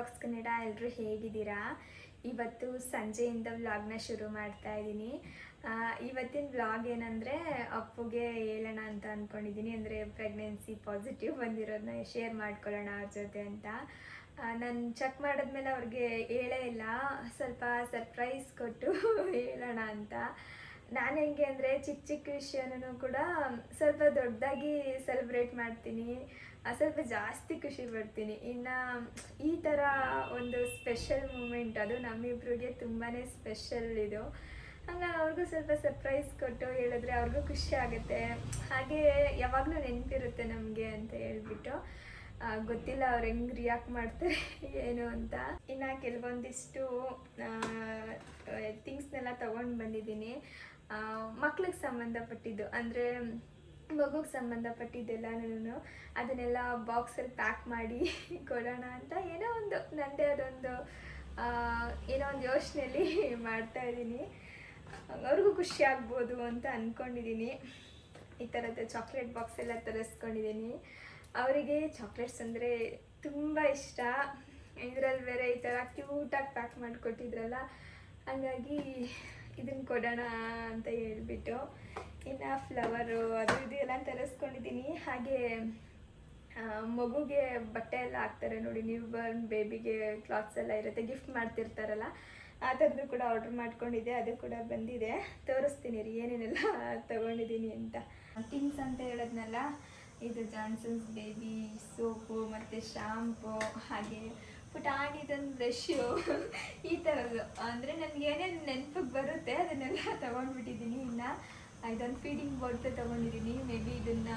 Vlogs Kannada ಎಲ್ಲರೂ ಹೇಗಿದ್ದೀರಾ? ಇವತ್ತು ಸಂಜೆಯಿಂದ ವ್ಲಾಗ್ನ ಶುರು ಮಾಡ್ತಾ ಇದ್ದೀನಿ. ಇವತ್ತಿನ ವ್ಲಾಗ್ ಏನಂದರೆ ಅಪ್ಪುಗೆ ಹೇಳೋಣ ಅಂತ ಅಂದ್ಕೊಂಡಿದ್ದೀನಿ ಅಂದರೆ ಪ್ರೆಗ್ನೆನ್ಸಿ ಪಾಸಿಟಿವ್ ಬಂದಿರೋದನ್ನ ಶೇರ್ ಮಾಡ್ಕೊಳ್ಳೋಣ ಅವ್ರ ಜೊತೆ ಅಂತ. ನಾನು ಚೆಕ್ ಮಾಡಿದ್ಮೇಲೆ ಅವ್ರಿಗೆ ಹೇಳೇ ಇಲ್ಲ. ಸ್ವಲ್ಪ ಸರ್ಪ್ರೈಸ್ ಕೊಟ್ಟು ಹೇಳೋಣ ಅಂತ. ನಾನು ಹೆಂಗೆ ಅಂದರೆ ಚಿಕ್ಕ ಚಿಕ್ಕ ವಿಷಯನೂ ಕೂಡ ಸ್ವಲ್ಪ ದೊಡ್ಡದಾಗಿ ಸೆಲೆಬ್ರೇಟ್ ಮಾಡ್ತೀನಿ. ಸ್ವಲ್ಪ ಜಾಸ್ತಿ ಖುಷಿ ಪಡ್ತೀನಿ. ಇನ್ನು ಈ ಥರ ಒಂದು ಸ್ಪೆಷಲ್ ಮೂಮೆಂಟ್ ಅದು ನಮ್ಮಿಬ್ರಿಗೆ ತುಂಬಾ ಸ್ಪೆಷಲ್ ಇದು. ಹಂಗಾಗಿ ಅವ್ರಿಗೂ ಸ್ವಲ್ಪ ಸರ್ಪ್ರೈಸ್ ಕೊಟ್ಟು ಹೇಳಿದ್ರೆ ಅವ್ರಿಗೂ ಖುಷಿ ಆಗುತ್ತೆ. ಹಾಗೆ ಯಾವಾಗಲೂ ನೆನಪಿರುತ್ತೆ ನಮಗೆ ಅಂತ ಹೇಳ್ಬಿಟ್ಟು. ಗೊತ್ತಿಲ್ಲ ಅವ್ರು ಹೆಂಗೆ ರಿಯಾಕ್ಟ್ ಮಾಡ್ತಾರೆ, ಏನು ಅಂತ. ಇನ್ನು ಕೆಲವೊಂದಿಷ್ಟು ಥಿಂಗ್ಸ್ನೆಲ್ಲ ತೊಗೊಂಡು ಬಂದಿದ್ದೀನಿ. ಮಕ್ಳಿಗೆ ಸಂಬಂಧಪಟ್ಟಿದ್ದು. ಅಂದರೆ ಮಗುಗೆ ಸಂಬಂಧಪಟ್ಟಿದ್ದೆಲ್ಲನೂ ಅದನ್ನೆಲ್ಲ ಬಾಕ್ಸಲ್ಲಿ ಪ್ಯಾಕ್ ಮಾಡಿ ಕೊಡೋಣ ಅಂತ ಏನೋ ಒಂದು ನನ್ನದೇ ಅದೊಂದು ಏನೋ ಒಂದು ಯೋಚನೆಯಲ್ಲಿ ಮಾಡ್ತಾ ಇದ್ದೀನಿ. ಅವ್ರಿಗೂ ಖುಷಿ ಆಗ್ಬೋದು ಅಂತ ಅಂದ್ಕೊಂಡಿದ್ದೀನಿ ಈ ಥರದ ಚಾಕ್ಲೇಟ್ ಬಾಕ್ಸ್ ಎಲ್ಲ ತರಿಸ್ಕೊಂಡಿದ್ದೀನಿ. ಅವರಿಗೆ ಚಾಕ್ಲೇಟ್ಸ್ ಅಂದರೆ ತುಂಬ ಇಷ್ಟ. ಇದರಲ್ಲಿ ಬೇರೆ ಈ ಥರ ಕ್ಯೂಟಾಗಿ ಪ್ಯಾಕ್ ಮಾಡಿಕೊಟ್ಟಿದ್ರಲ್ಲ, ಹಾಗಾಗಿ ಇದನ್ನು ಕೊಡೋಣ ಅಂತ ಹೇಳ್ಬಿಟ್ಟು ಇನ್ನು ಫ್ಲವರು ಅದು ಇದು ಎಲ್ಲ ತರಿಸ್ಕೊಂಡಿದ್ದೀನಿ. ಹಾಗೆ ಮಗುಗೆ ಬಟ್ಟೆ ಎಲ್ಲ ಹಾಕ್ತಾರೆ ನೋಡಿ ನ್ಯೂ ಬರ್ನ್ ಬೇಬಿಗೆ ಕ್ಲಾತ್ಸ್ ಎಲ್ಲ ಇರುತ್ತೆ ಗಿಫ್ಟ್ ಮಾಡ್ತಿರ್ತಾರಲ್ಲ, ಆ ಥರದ್ದು ಕೂಡ ಆರ್ಡ್ರ್ ಮಾಡ್ಕೊಂಡಿದ್ದೆ, ಅದು ಕೂಡ ಬಂದಿದೆ. ತೋರಿಸ್ತೀನಿ ರೀ, ಏನೇನೆಲ್ಲ ತಗೊಂಡಿದ್ದೀನಿ ಅಂತ. ಥಿಂಗ್ಸ್ ಅಂತ ಹೇಳೋದ್ನಲ್ಲ, ಇದು ಜಾನ್ಸನ್ಸ್ ಬೇಬಿ ಸೋಪು ಮತ್ತು ಶಾಂಪು ಹಾಗೆ ಪುಟಾಣಿದೊಂದು ಬ್ರಷು ಈ ಥರದ್ದು ಅಂದರೆ ನನಗೆ ಏನೇನು ನೆನಪಿಗೆ ಬರುತ್ತೆ, ಅದನ್ನೆಲ್ಲ ತೊಗೊಂಡ್ಬಿಟ್ಟಿದ್ದೀನಿ. ಇನ್ನು ಇದೊಂದು ಫೀಡಿಂಗ್ ಬಾಟ್ಲ್ ತೊಗೊಂಡಿದ್ದೀನಿ. ಮೇ ಬಿ ಇದನ್ನು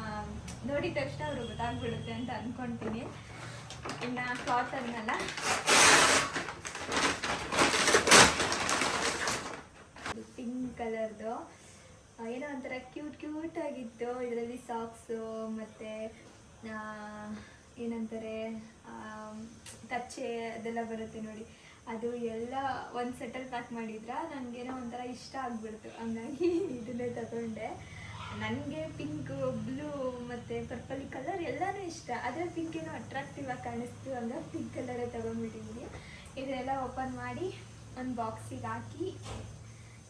ನೋಡಿದ ತಕ್ಷಣ ಅವರು ಗೊತ್ತಾಗ್ಬಿಡುತ್ತೆ ಅಂತ ಅಂದ್ಕೊಳ್ತೀನಿ ಇನ್ನು ಕ್ಲಾತ್ ಅನ್ನಲ್ಲ. ಪಿಂಕ್ ಕಲರ್ದು ಏನೋ ಒಂಥರ ಕ್ಯೂಟ್ ಕ್ಯೂಟ್ ಆಗಿತ್ತು. ಇದರಲ್ಲಿ ಸಾಕ್ಸು ಮತ್ತು ಏನಂತಾರೆ ಕಚ್ಚೆ ಅದೆಲ್ಲ ಬರುತ್ತೆ ನೋಡಿ. ಅದು ಎಲ್ಲ ಒಂದು ಸೆಟಲ್ ಪ್ಯಾಕ್ ಮಾಡಿದ್ರ ನನಗೇನೋ ಒಂಥರ ಇಷ್ಟ ಆಗ್ಬಿಡ್ತು. ಹಂಗಾಗಿ ಇದನ್ನೇ ತಗೊಂಡೆ. ನನಗೆ ಪಿಂಕು ಬ್ಲೂ ಮತ್ತು ಪರ್ಪಲ್ ಕಲರ್ ಎಲ್ಲನೂ ಇಷ್ಟ. ಆದರೆ ಪಿಂಕ್ ಏನೋ ಅಟ್ರಾಕ್ಟಿವ್ ಆಗಿ ಕಾಣಿಸ್ತು ಹಂಗಾಗಿ ಪಿಂಕ್ ಕಲರೇ ತೊಗೊಂಡ್ಬಿಟ್ಟಿದ್ದೀನಿ ಇದೆಲ್ಲ ಓಪನ್ ಮಾಡಿ ಒಂದು ಬಾಕ್ಸಿಗೆ ಹಾಕಿ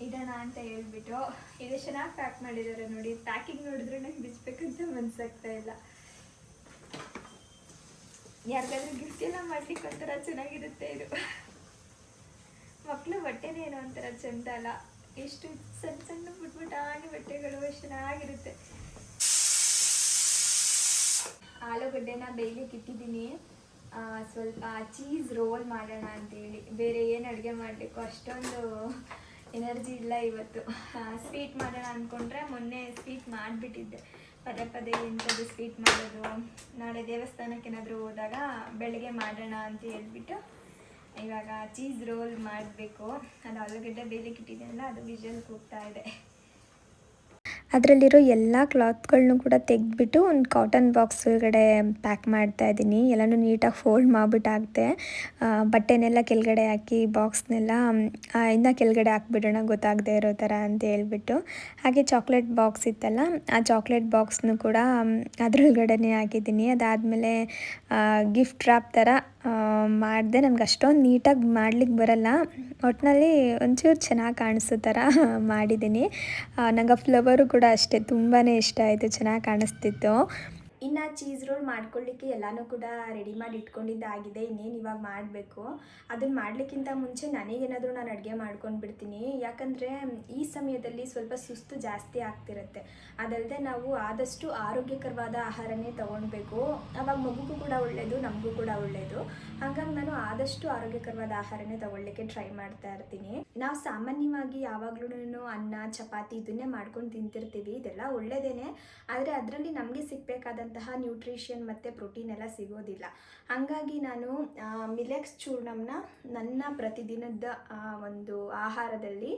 ಇದನ್ನ ಅಂತ ಹೇಳ್ಬಿಟ್ಟು, ಇದೆ ಚೆನ್ನಾಗಿ ಪ್ಯಾಕ್ ಮಾಡಿದ್ದಾರೆ ನೋಡಿ. ಪ್ಯಾಕಿಂಗ್ ನೋಡಿದ್ರೆ ನಂಗೆ ಬಿಚ್ಚಬೇಕಂತ ಮನ್ಸಾಗ್ತಾ ಇಲ್ಲ. ಯಾರಿಗಾದ್ರೂ ಗಿಫ್ಟ್ ಎಲ್ಲ ಮಾಡ್ಲಿಕ್ಕೆ ಒಂಥರ ಚೆನ್ನಾಗಿರುತ್ತೆ ಇದು. ಮಕ್ಕಳು ಬಟ್ಟೆನೇ ಏನೋ ಒಂಥರ ಚಂದ ಅಲ್ಲ. ಎಷ್ಟು ಸಣ್ಣ ಸಣ್ಣ ಪುಟ್ ಆಗಿ ಬಟ್ಟೆಗಳು ಎಷ್ಟು ಚೆನ್ನಾಗಿರುತ್ತೆ. ಆಲೂಗಡ್ಡೆನ ಬೇಯ್ಲಿಕ್ಕೆ ಇಟ್ಟಿದ್ದೀನಿ. ಸ್ವಲ್ಪ ಚೀಸ್ ರೋಲ್ ಮಾಡೋಣ ಅಂತೇಳಿ. ಬೇರೆ ಏನು ಅಡುಗೆ ಮಾಡಬೇಕು ಅಷ್ಟೊಂದು ಎನರ್ಜಿ ಇಲ್ಲ ಇವತ್ತು. ಸ್ವೀಟ್ ಮಾಡೋಣ ಅಂದ್ಕೊಂಡ್ರೆ ಮೊನ್ನೆ ಸ್ವೀಟ್ ಮಾಡಿಬಿಟ್ಟಿದ್ದೆ. ಪದೇ ಪದೇ ಇಂಥದ್ದು ಸ್ವೀಟ್ ಮಾಡೋದು, ನಾಳೆ ದೇವಸ್ಥಾನಕ್ಕೆ ಏನಾದರೂ ಹೋದಾಗ ಬೆಳಗ್ಗೆ ಮಾಡೋಣ ಅಂತ ಹೇಳ್ಬಿಟ್ಟು ಇವಾಗ ಚೀಸ್ ರೋಲ್ ಮಾಡಬೇಕು. ಅದು ಆಲೂಗಡ್ಡೆ ಬೇಲಿಕ್ಕಿಟ್ಟಿದೆ ಅಲ್ಲ, ಅದು ವಿಜಲ್ ಕೂಗ್ತಾ ಇದೆ. ಅದರಲ್ಲಿರೋ ಎಲ್ಲ ಕ್ಲಾತ್ಗಳನ್ನೂ ಕೂಡ ತೆಗೆದ್ಬಿಟ್ಟು ಒಂದು ಕಾಟನ್ ಬಾಕ್ಸ್ ಒಳಗಡೆ ಪ್ಯಾಕ್ ಮಾಡ್ತಾ ಇದ್ದೀನಿ. ಎಲ್ಲನೂ ನೀಟಾಗಿ ಫೋಲ್ಡ್ ಮಾಡಿಬಿಟ್ಟು ಹಾಕ್ತೆ ಬಟ್ಟೆನೆಲ್ಲ ಕೆಳಗಡೆ ಹಾಕಿ ಬಾಕ್ಸ್ನೆಲ್ಲ ಇನ್ನ ಕೆಳಗಡೆ ಹಾಕ್ಬಿಡೋಣ, ಗೊತ್ತಾಗದೇ ಇರೋ ಥರ ಅಂತ ಹೇಳ್ಬಿಟ್ಟು. ಹಾಗೆ ಚಾಕ್ಲೇಟ್ ಬಾಕ್ಸ್ ಇತ್ತಲ್ಲ, ಆ ಚಾಕ್ಲೇಟ್ ಬಾಕ್ಸ್ನು ಕೂಡ, ಅದರೊಳಗಡೆನೇ ಹಾಕಿದ್ದೀನಿ. ಅದಾದಮೇಲೆ ಗಿಫ್ಟ್ ರ್ಯಾಪ್ ಥರ ಮಾಡಿದೆ ನನಗೆ ಅಷ್ಟೊಂದು ನೀಟಾಗಿ ಮಾಡ್ಲಿಕ್ಕೆ ಬರಲ್ಲ. ಒಟ್ಟಿನಲ್ಲಿ ಒಂಚೂರು ಚೆನ್ನಾಗಿ ಕಾಣಿಸೋ ಥರ ಮಾಡಿದ್ದೀನಿ ನಂಗೆ ಆ ಫ್ಲವರು ಕೂಡ ಅಷ್ಟೇ ತುಂಬಾ ಇಷ್ಟ ಆಯಿತು, ಚೆನ್ನಾಗಿ ಕಾಣಿಸ್ತಿತ್ತು. ಇನ್ನು ಚೀಸ್ ರೋಲ್ ಮಾಡ್ಕೊಳ್ಳಿಕ್ಕೆ ಎಲ್ಲನೂ ಕೂಡ ರೆಡಿ ಮಾಡಿ ಇಟ್ಕೊಂಡಿದ್ದಾಗಿದೆ, ಇನ್ನೇನು ಇವಾಗ ಮಾಡಬೇಕು? ಅದನ್ನು ಮಾಡಲಿಕ್ಕಿಂತ ಮುಂಚೆ ನನಗೇನಾದರೂ ನಾನು ಅಡುಗೆ ಮಾಡ್ಕೊಂಡು ಬಿಡ್ತೀನಿ. ಯಾಕಂದರೆ, ಈ ಸಮಯದಲ್ಲಿ ಸ್ವಲ್ಪ ಸುಸ್ತು ಜಾಸ್ತಿ ಆಗ್ತಿರುತ್ತೆ. ಅದಲ್ಲದೆ ನಾವು ಆದಷ್ಟು ಆರೋಗ್ಯಕರವಾದ ಆಹಾರನೇ ತೊಗೊಳ್ಬೇಕು ಅವಾಗ ಮಗುಗೂ ಕೂಡ ಒಳ್ಳೆಯದು ನಮಗೂ ಕೂಡ ಒಳ್ಳೆಯದು ಹಾಗಾಗಿ ನಾನು ಆದಷ್ಟು ಆರೋಗ್ಯಕರವಾದ ಆಹಾರನೇ ತಗೊಳ್ಳಿಕ್ಕೆ ಟ್ರೈ ಮಾಡ್ತಾ ಇರ್ತೀನಿ. ನಾವು ಸಾಮಾನ್ಯವಾಗಿ ಯಾವಾಗಲೂ ಅನ್ನ, ಚಪಾತಿ, ಇದನ್ನೇ ಮಾಡ್ಕೊಂಡು ತಿಂತಿರ್ತೀವಿ. ಇದೆಲ್ಲ ಒಳ್ಳೆಯದೇನೆ ಆದರೆ ಅದರಲ್ಲಿ ನಮಗೆ ಸಿಗಬೇಕಾದಂತಹ ನ್ಯೂಟ್ರಿಷನ್ ಮತ್ತು ಪ್ರೋಟೀನ್ ಎಲ್ಲ ಸಿಗೋದಿಲ್ಲ. ಹಾಗಾಗಿ ನಾನು ಮಿಲೆಕ್ಸ್ ಚೂರ್ಣಮ್ನ ನನ್ನ ಪ್ರತಿದಿನದ ಒಂದು ಆಹಾರದಲ್ಲಿ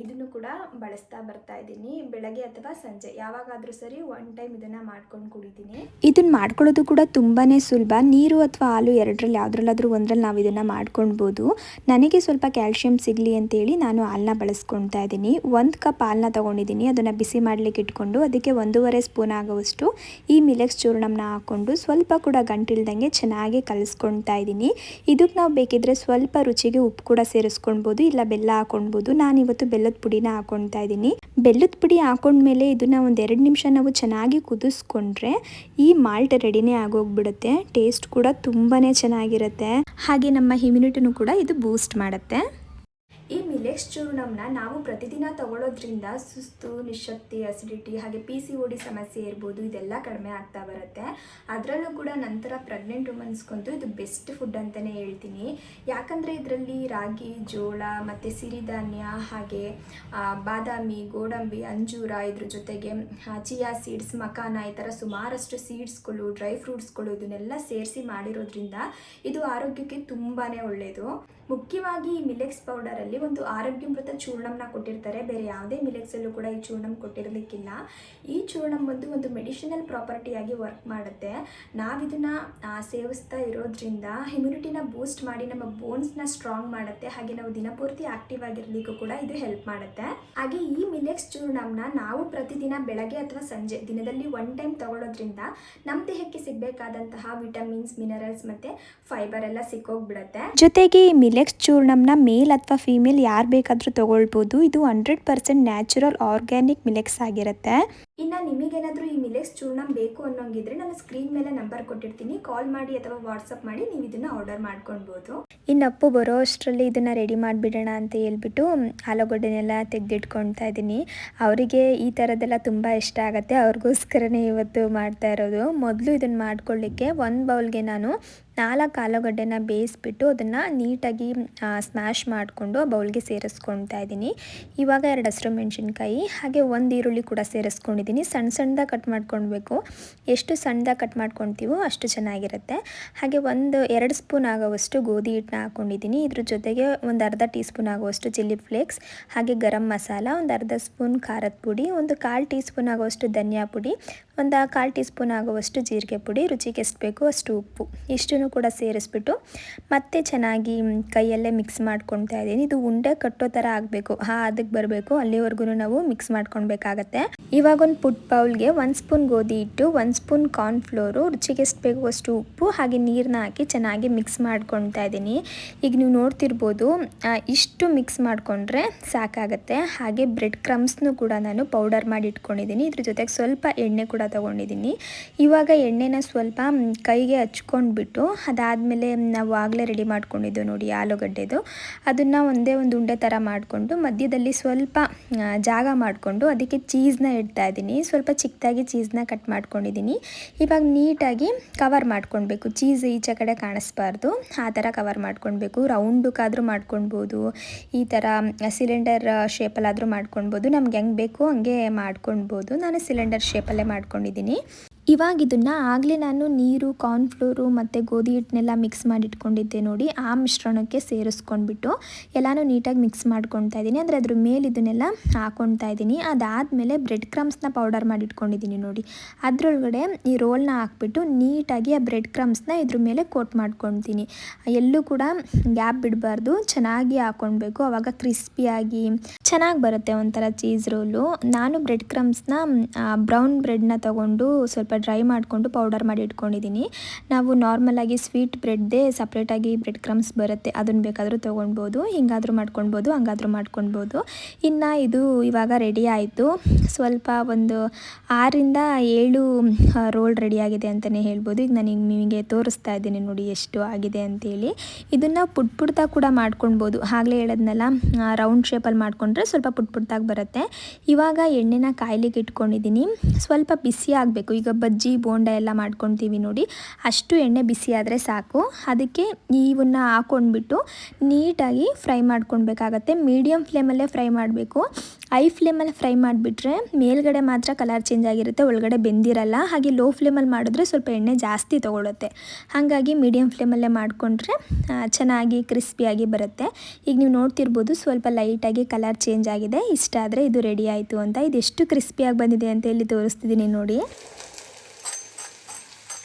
ಇದನ್ನು ಕೂಡ ಬಳಸ್ತಾ ಬರ್ತಾ ಇದ್ದೀನಿ. ಬೆಳಗ್ಗೆ ಅಥವಾ ಸಂಜೆ. ಯಾವಾಗಾದರೂ ಸರಿ ಒನ್ ಟೈಮ್ ಇದನ್ನು ಮಾಡ್ಕೊಂಡು ಕುಡಿತೀನಿ. ಇದನ್ನು ಮಾಡ್ಕೊಳ್ಳೋದು ಕೂಡ ತುಂಬಾ ಸುಲಭ. ನೀರು ಅಥವಾ ಹಾಲು ಎರಡರಲ್ಲಿ, ಯಾವುದ್ರಲ್ಲಾದರೂ ಒಂದರಲ್ಲಿ ನಾವು ಇದನ್ನು ಮಾಡ್ಕೊಳ್ಬೋದು. ನನಗೆ ಸ್ವಲ್ಪ ಕ್ಯಾಲ್ಶಿಯಂ ಸಿಗಲಿ ಅಂತೇಳಿ ನಾನು ಹಾಲನ್ನ ಬಳಸ್ಕೊಳ್ತಾ ಇದ್ದೀನಿ. ಒಂದು ಕಪ್ ಹಾಲನ್ನ ತೊಗೊಂಡಿದ್ದೀನಿ. ಅದನ್ನು ಬಿಸಿ ಮಾಡಲಿಕ್ಕೆ ಇಟ್ಕೊಂಡು ಅದಕ್ಕೆ ಒಂದೂವರೆ ಸ್ಪೂನ್ ಆಗುವಷ್ಟು ಈ ಮಿಲೆಕ್ಸ್ ಮಿಲೆಕ್ಸ್ ಚೂರ್ಣಮ್ನ ಹಾಕ್ಕೊಂಡು ಸ್ವಲ್ಪ ಕೂಡ ಗಂಟಿಲ್ದಂಗೆ ಚೆನ್ನಾಗಿ ಕಲಿಸ್ಕೊಳ್ತಾ ಇದ್ದೀನಿ. ಇದಕ್ಕೆ ನಾವು ಬೇಕಿದ್ರೆ ಸ್ವಲ್ಪ ರುಚಿಗೆ ಉಪ್ಪು ಕೂಡ ಸೇರಿಸ್ಕೊಳ್ಬೋದು, ಇಲ್ಲ ಬೆಲ್ಲ ಹಾಕೊಂಬೋದು ನಾನು ಇವತ್ತು ಬೆಲ್ಲದ ಪುಡಿನ ಹಾಕೊಳ್ತಾ ಇದ್ದೀನಿ. ಬೆಲ್ಲದ ಪುಡಿ ಹಾಕೊಂಡ್ಮೇಲೆ ಇದನ್ನ ಒಂದು ಎರಡು ನಿಮಿಷ ನಾವು ಚೆನ್ನಾಗಿ ಕುದಿಸ್ಕೊಂಡ್ರೆ ಈ ಮಾಲ್ಟ್ ರೆಡಿನೇ ಆಗೋಗ್ಬಿಡುತ್ತೆ. ಟೇಸ್ಟ್ ಕೂಡ ತುಂಬಾ ಚೆನ್ನಾಗಿರುತ್ತೆ. ಹಾಗೆ ನಮ್ಮ ಇಮ್ಯುನಿಟಿನೂ ಕೂಡ ಇದು ಬೂಸ್ಟ್ ಮಾಡುತ್ತೆ. ಈ ಮಿಲೆಕ್ಸ್ ಚೂರ್ಣಮ್ನ ನಾವು ಪ್ರತಿದಿನ ತಗೊಳ್ಳೋದ್ರಿಂದ ಸುಸ್ತು, ನಿಶಕ್ತಿ ಅಸಿಡಿಟಿ ಹಾಗೆ ಪಿ ಸಿ ಓಡಿ ಸಮಸ್ಯೆ ಇರ್ಬೋದು, ಇದೆಲ್ಲ ಕಡಿಮೆ ಆಗ್ತಾ ಬರುತ್ತೆ. ಅದರಲ್ಲೂ ಕೂಡ ನಂತರ ಪ್ರೆಗ್ನೆಂಟ್ ವುಮನ್ಸ್ಗಂತೂ ಇದು ಬೆಸ್ಟ್ ಫುಡ್ ಅಂತಲೇ ಹೇಳ್ತೀನಿ. ಯಾಕಂದರೆ ಇದರಲ್ಲಿ ರಾಗಿ, ಜೋಳ ಮತ್ತು ಸಿರಿಧಾನ್ಯ ಹಾಗೆ ಬಾದಾಮಿ, ಗೋಡಂಬಿ, ಅಂಜೂರ ಇದ್ರ ಜೊತೆಗೆ ಚಿಯಾ ಸೀಡ್ಸ್ ಮಕಾನ ಈ ಥರ ಸುಮಾರಷ್ಟು ಸೀಡ್ಸ್ಗಳು ಡ್ರೈ ಫ್ರೂಟ್ಸ್ಗಳು ಇದನ್ನೆಲ್ಲ ಸೇರಿಸಿ ಮಾಡಿರೋದ್ರಿಂದ ಇದು ಆರೋಗ್ಯಕ್ಕೆ ತುಂಬಾ ಒಳ್ಳೆಯದು ಮುಖ್ಯವಾಗಿ ಈ ಮಿಲೆಕ್ಸ್ ಪೌಡರಲ್ಲಿ ಒಂದು ಆರೋಗ್ಯಮೃತ ಚೂರ್ಣಂನ ಕೊಟ್ಟಿರ್ತಾರೆ. ಬೇರೆ ಯಾವುದೇ ಮಿಲೆಕ್ಸಲ್ಲೂ ಕೂಡ ಈ ಚೂರ್ಣಂ ಕೊಟ್ಟಿರಲಿಕ್ಕಿಲ್ಲ. ಈ ಚೂರ್ಣಂ ಒಂದು ಒಂದು ಮೆಡಿಸಿನಲ್ ಪ್ರಾಪರ್ಟಿಯಾಗಿ ವರ್ಕ್ ಮಾಡುತ್ತೆ. ನಾವಿದನ್ನು ಸೇವಿಸ್ತಾ ಇರೋದ್ರಿಂದ ಇಮ್ಯುನಿಟಿನ ಬೂಸ್ಟ್ ಮಾಡಿ ನಮ್ಮ ಬೋನ್ಸ್ನ ಸ್ಟ್ರಾಂಗ್ ಮಾಡುತ್ತೆ. ಹಾಗೆ ನಾವು ದಿನಪೂರ್ತಿ ಆಕ್ಟಿವ್ ಆಗಿರಲಿಕ್ಕೂ ಕೂಡ ಇದು ಹೆಲ್ಪ್ ಮಾಡುತ್ತೆ. ಹಾಗೆ ಈ ಮಿಲೆಕ್ಸ್ ಚೂರ್ಣಂನ ನಾವು ಪ್ರತಿದಿನ ಬೆಳಗ್ಗೆ ಅಥವಾ ಸಂಜೆ ದಿನದಲ್ಲಿ ಒನ್ ಟೈಮ್ ತಗೊಳ್ಳೋದ್ರಿಂದ ನಮ್ಮ ದೇಹಕ್ಕೆ ಸಿಗಬೇಕಾದಂತಹ ವಿಟಮಿನ್ಸ್, ಮಿನರಲ್ಸ್ ಮತ್ತು ಫೈಬರ್ ಎಲ್ಲ ಸಿಕ್ಕೋಗ್ಬಿಡುತ್ತೆ. ಜೊತೆಗೆ ಈ ಮಿಲೆಕ್ಸ್ ಚೂರ್ಣಮ್ನ ಮೇಲ್ ಅಥವಾ ಫೀಮೇಲ್ ಯಾರು ಬೇಕಾದರೂ ತಗೊಳ್ಬೋದು. ಇದು hundred percent natural organic millets ಆಗಿರುತ್ತೆ. ಇನ್ನು ನಿಮಗೇನಾದರೂ ಈ ಮಿಲೆಕ್ಸ್ ಚೂರ್ಣ ಬೇಕು ಅನ್ನೋಂಗಿದ್ರೆ ನಾನು ಸ್ಕ್ರೀನ್ ಮೇಲೆ ನಂಬರ್ ಕೊಟ್ಟಿರ್ತೀನಿ. ಕಾಲ್ ಮಾಡಿ ಅಥವಾ ವಾಟ್ಸಪ್ ಮಾಡಿ ನೀವು ಇದನ್ನು ಆರ್ಡರ್ ಮಾಡ್ಕೊಳ್ಬೋದು. ಇನ್ನು ಅಪ್ಪು ಬರೋ ಅಷ್ಟರಲ್ಲಿ ಇದನ್ನು ರೆಡಿ ಮಾಡಿಬಿಡೋಣ ಅಂತ ಹೇಳ್ಬಿಟ್ಟು ಆಲೂಗಡ್ಡೆನೆಲ್ಲ ತೆಗೆದಿಟ್ಕೊಳ್ತಾ ಇದ್ದೀನಿ ಅವರಿಗೆ ಈ ಥರದ್ದೆಲ್ಲ ತುಂಬ ಇಷ್ಟ ಆಗುತ್ತೆ. ಅವ್ರಿಗೋಸ್ಕರನೇ ಇವತ್ತು ಮಾಡ್ತಾ ಇರೋದು. ಮೊದಲು ಇದನ್ನು ಮಾಡ್ಕೊಳ್ಳಿಕ್ಕೆ ಒಂದು ಬೌಲ್ಗೆ ನಾನು ನಾಲ್ಕು ಆಲೂಗಡ್ಡೆನ ಬೇಯಿಸ್ಬಿಟ್ಟು ಅದನ್ನು ನೀಟಾಗಿ ಸ್ಮ್ಯಾಶ್ ಮಾಡಿಕೊಂಡು ಬೌಲ್ಗೆ ಸೇರಿಸ್ಕೊಳ್ತಾ ಇದ್ದೀನಿ. ಇವಾಗ ಎರಡು ಹಸಿರು ಮೆಣಸಿನ್ಕಾಯಿ, ಹಾಗೆ ಒಂದು ಈರುಳ್ಳಿ ಕೂಡ ಸೇರಿಸ್ಕೊಂಡಿದ್ದೀನಿ. ಸಣ್ಣ ಸಣ್ಣದಾಗಿ ಕಟ್ ಮಾಡ್ಕೊಳ್ಬೇಕು. ಎಷ್ಟು ಸಣ್ಣದಾಗಿ ಕಟ್ ಮಾಡ್ಕೊತೀವೋ ಅಷ್ಟು ಚೆನ್ನಾಗಿರುತ್ತೆ. ಹಾಗೆ ಒಂದು ಎರಡು ಸ್ಪೂನ್ ಆಗೋವಷ್ಟು ಗೋಧಿ ಹಿಟ್ಟನ್ನ ಹಾಕ್ಕೊಂಡಿದ್ದೀನಿ ಇದ್ರ ಜೊತೆಗೆ ಒಂದು ಅರ್ಧ ಟೀ ಸ್ಪೂನ್ ಆಗುವಷ್ಟು ಚಿಲ್ಲಿ ಫ್ಲೇಕ್ಸ್, ಹಾಗೆ ಗರಂ ಮಸಾಲ, ಒಂದು ಅರ್ಧ ಸ್ಪೂನ್ ಖಾರದ ಪುಡಿ, ಒಂದು ಕಾಲು ಟೀ ಸ್ಪೂನ್ ಆಗುವಷ್ಟು ಧನಿಯಾ ಪುಡಿ ಒಂದು ಕಾಲು ಟೀ ಸ್ಪೂನ್ ಆಗುವಷ್ಟು ಜೀರಿಗೆ ಪುಡಿ, ರುಚಿಗೆ ಎಷ್ಟು ಬೇಕು ಅಷ್ಟು ಉಪ್ಪು. ಇಷ್ಟನ್ನು ಕೂಡ ಸೇರಿಸ್ಬಿಟ್ಟು ಮತ್ತೆ ಚೆನ್ನಾಗಿ ಕೈಯಲ್ಲೇ ಮಿಕ್ಸ್ ಮಾಡ್ಕೊಳ್ತಾ ಇದ್ದೀನಿ. ಇದು ಉಂಡೆ ಕಟ್ಟೋ ಥರ ಆಗಬೇಕು. ಹಾ, ಅದಕ್ಕೆ ಬರಬೇಕು. ಅಲ್ಲಿವರೆಗೂ ನಾವು ಮಿಕ್ಸ್ ಮಾಡ್ಕೊಳ್ಬೇಕಾಗತ್ತೆ. ಇವಾಗ ಒಂದು ಪುಟ್ ಬೌಲ್ಗೆ ಒಂದು ಸ್ಪೂನ್ ಗೋಧಿ ಹಿಟ್ಟು, ಒಂದು ಸ್ಪೂನ್ ಕಾರ್ನ್ಫ್ಲೋರು ರುಚಿಗೆ ಎಷ್ಟು ಬೇಕು ಅಷ್ಟು ಉಪ್ಪು, ಹಾಗೆ ನೀರನ್ನ ಹಾಕಿ ಚೆನ್ನಾಗಿ ಮಿಕ್ಸ್ ಮಾಡ್ಕೊತಾ ಇದ್ದೀನಿ. ಈಗ ನೀವು ನೋಡ್ತಿರ್ಬೋದು ಇಷ್ಟು ಮಿಕ್ಸ್ ಮಾಡಿಕೊಂಡ್ರೆ ಸಾಕಾಗತ್ತೆ. ಹಾಗೆ ಬ್ರೆಡ್ ಕ್ರಮ್ಸ್ನು ಕೂಡ ನಾನು ಪೌಡರ್ ಮಾಡಿ ಇಟ್ಕೊಂಡಿದ್ದೀನಿ. ಇದ್ರ ಜೊತೆಗೆ ಸ್ವಲ್ಪ ಎಣ್ಣೆ ಕೂಡ ತೊಗೊಂಡಿದ್ದೀನಿ. ಇವಾಗ ಎಣ್ಣೆನ ಸ್ವಲ್ಪ ಕೈಗೆ ಹಚ್ಕೊಂಡ್ಬಿಟ್ಟು ಅದಾದಮೇಲೆ ನಾವು ಆಗಲೇ ರೆಡಿ ಮಾಡ್ಕೊಂಡಿದ್ದು ನೋಡಿ ಆಲೂಗಡ್ಡೆದು. ಅದನ್ನು ಒಂದೇ ಒಂದು ಉಂಡೆ ಥರ ಮಾಡಿಕೊಂಡು ಮಧ್ಯದಲ್ಲಿ ಸ್ವಲ್ಪ ಜಾಗ ಮಾಡಿಕೊಂಡು ಅದಕ್ಕೆ ಚೀಸ್ನ ಇಡ್ತಾ ಇದ್ದೀನಿ. ಸ್ವಲ್ಪ ಚಿಕ್ಕದಾಗಿ ಚೀಸ್ನ ಕಟ್ ಮಾಡ್ಕೊಂಡಿದ್ದೀನಿ. ಇವಾಗ ನೀಟಾಗಿ ಕವರ್ ಮಾಡ್ಕೊಳ್ಬೇಕು. ಚೀಸ್ ಈಚೆ ಕಡೆ ಕಾಣಿಸ್ಬಾರ್ದು. ಆ ಥರ ಕವರ್ ಮಾಡ್ಕೊಳ್ಬೇಕು. ರೌಂಡಕ್ಕಾದರೂ ಮಾಡ್ಕೊಳ್ಬೋದು. ಈ ಥರ ಸಿಲಿಂಡರ್ ಶೇಪಲ್ಲಾದರೂ ಮಾಡ್ಕೊಳ್ಬೋದು. ನಮ್ಗೆ ಹೆಂಗೆ ಬೇಕು ಹಂಗೆ ಮಾಡ್ಕೊಳ್ಬೋದು. ನಾನು ಸಿಲಿಂಡರ್ ಶೇಪಲ್ಲೇ ಮಾಡ್ಕೊಂಡಿದ್ದೀನಿ. ಇವಾಗ ಇದನ್ನು ಆಗಲೇ ನಾನು ನೀರು ಕಾರ್ನ್ಫ್ಲೋರು ಮತ್ತು ಗೋಧಿ ಹಿಟ್ಟನ್ನೆಲ್ಲ ಮಿಕ್ಸ್ ಮಾಡಿಟ್ಕೊಂಡಿದ್ದೆ ನೋಡಿ, ಆ ಮಿಶ್ರಣಕ್ಕೆ ಸೇರಿಸ್ಕೊಂಡ್ಬಿಟ್ಟು ಎಲ್ಲನೂ ನೀಟಾಗಿ ಮಿಕ್ಸ್ ಮಾಡ್ಕೊತಾ ಇದ್ದೀನಿ. ಅಂದರೆ ಅದ್ರ ಮೇಲೆ ಇದನ್ನೆಲ್ಲ ಹಾಕ್ಕೊತಾ ಇದ್ದೀನಿ. ಅದಾದಮೇಲೆ ಬ್ರೆಡ್ ಕ್ರಮ್ಸ್ನ ಪೌಡರ್ ಮಾಡಿಟ್ಕೊಂಡಿದ್ದೀನಿ ನೋಡಿ. ಅದರೊಳಗಡೆ ಈ ರೋಲ್ನ ಹಾಕ್ಬಿಟ್ಟು ನೀಟಾಗಿ ಆ ಬ್ರೆಡ್ ಕ್ರಮ್ಸ್ನ ಇದ್ರ ಮೇಲೆ ಕೋಟ್ ಮಾಡ್ಕೊತೀನಿ ಎಲ್ಲೂ ಕೂಡ ಗ್ಯಾಪ್ ಬಿಡಬಾರ್ದು. ಚೆನ್ನಾಗಿ ಹಾಕ್ಕೊಳ್ಬೇಕು ಆವಾಗ ಕ್ರಿಸ್ಪಿಯಾಗಿ ಚೆನ್ನಾಗಿ ಬರುತ್ತೆ ಒಂಥರ ಚೀಸ್ ರೋಲು ನಾನು ಬ್ರೆಡ್ ಕ್ರಮ್ಸ್ನ ಬ್ರೌನ್ ಬ್ರೆಡ್ನ ತೊಗೊಂಡು ಸ್ವಲ್ಪ ಡ್ರೈ ಮಾಡಿಕೊಂಡು ಪೌಡರ್ ಮಾಡಿ ಇಟ್ಕೊಂಡಿದ್ದೀನಿ. ನಾವು ನಾರ್ಮಲಾಗಿ ಸ್ವೀಟ್ ಬ್ರೆಡ್ದೇ ಸಪ್ರೇಟಾಗಿ ಬ್ರೆಡ್ ಕ್ರಮ್ಸ್ ಬರುತ್ತೆ. ಅದನ್ನು ಬೇಕಾದರೂ ತೊಗೊಳ್ಬೋದು ಹಿಂಗಾದರೂ ಮಾಡ್ಕೊಳ್ಬೋದು ಹಂಗಾದರೂ ಮಾಡ್ಕೊಳ್ಬೋದು ಇನ್ನು ಇದು ಇವಾಗ ರೆಡಿ ಆಯಿತು. ಸ್ವಲ್ಪ ಒಂದು ಆರಿಂದ ಏಳು ರೋಲ್ ರೆಡಿಯಾಗಿದೆ ಅಂತಲೇ ಹೇಳ್ಬೋದು. ಈಗ ನಾನು ನಿಮಗೆ ತೋರಿಸ್ತಾ ಇದ್ದೀನಿ ನೋಡಿ ಎಷ್ಟು ಆಗಿದೆ ಅಂತೇಳಿ. ಇದನ್ನು ಪುಟ್ ಪುಡ್ತಾ ಕೂಡ ಮಾಡ್ಕೊಳ್ಬೋದು ಆಗಲೇ ಹೇಳೋದ್ನಲ್ಲ ರೌಂಡ್ ಶೇಪಲ್ಲಿ ಮಾಡಿಕೊಂಡ್ರೆ ಸ್ವಲ್ಪ ಪುಟ್ ಪುಡ್ತಾಗಿ ಬರುತ್ತೆ. ಇವಾಗ ಎಣ್ಣೆನ ಕಾಯ್ಲಿಕ್ಕೆ ಇಟ್ಕೊಂಡಿದ್ದೀನಿ. ಸ್ವಲ್ಪ ಬಿಸಿ ಆಗಬೇಕು. ಈಗ ಬಜ್ಜಿ, ಬೋಂಡ ಎಲ್ಲ ಮಾಡ್ಕೊತೀವಿ ನೋಡಿ. ಅಷ್ಟು ಎಣ್ಣೆ ಬಿಸಿ ಆದರೆ ಸಾಕು. ಅದಕ್ಕೆ ಇವನ್ನ ಹಾಕ್ಕೊಂಡ್ಬಿಟ್ಟು ನೀಟಾಗಿ ಫ್ರೈ ಮಾಡ್ಕೊಳ್ಬೇಕಾಗತ್ತೆ. ಮೀಡಿಯಮ್ ಫ್ಲೇಮಲ್ಲೇ ಫ್ರೈ ಮಾಡಬೇಕು. ಐ ಫ್ಲೇಮಲ್ಲಿ ಫ್ರೈ ಮಾಡಿಬಿಟ್ರೆ ಮೇಲ್ಗಡೆ ಮಾತ್ರ ಕಲರ್ ಚೇಂಜ್ ಆಗಿರುತ್ತೆ, ಒಳಗಡೆ ಬೆಂದಿರಲ್ಲ. ಹಾಗೆ ಲೋ ಫ್ಲೇಮಲ್ಲಿ ಮಾಡಿದ್ರೆ ಸ್ವಲ್ಪ ಎಣ್ಣೆ ಜಾಸ್ತಿ ತೊಗೊಳುತ್ತೆ. ಹಾಗಾಗಿ ಮೀಡಿಯಮ್ ಫ್ಲೇಮಲ್ಲೇ ಮಾಡಿಕೊಂಡ್ರೆ ಚೆನ್ನಾಗಿ ಕ್ರಿಸ್ಪಿಯಾಗಿ ಬರುತ್ತೆ. ಈಗ ನೀವು ನೋಡ್ತಿರ್ಬೋದು ಸ್ವಲ್ಪ ಲೈಟಾಗಿ ಕಲರ್ ಚೇಂಜ್ ಆಗಿದೆ. ಇಷ್ಟ ಆದರೆ ಇದು ರೆಡಿ ಆಯಿತು ಅಂತ. ಇದೆಷ್ಟು ಕ್ರಿಸ್ಪಿಯಾಗಿ ಬಂದಿದೆ ಅಂತ ಹೇಳಿ ತೋರಿಸ್ತಿದ್ದೀನಿ ನೋಡಿ.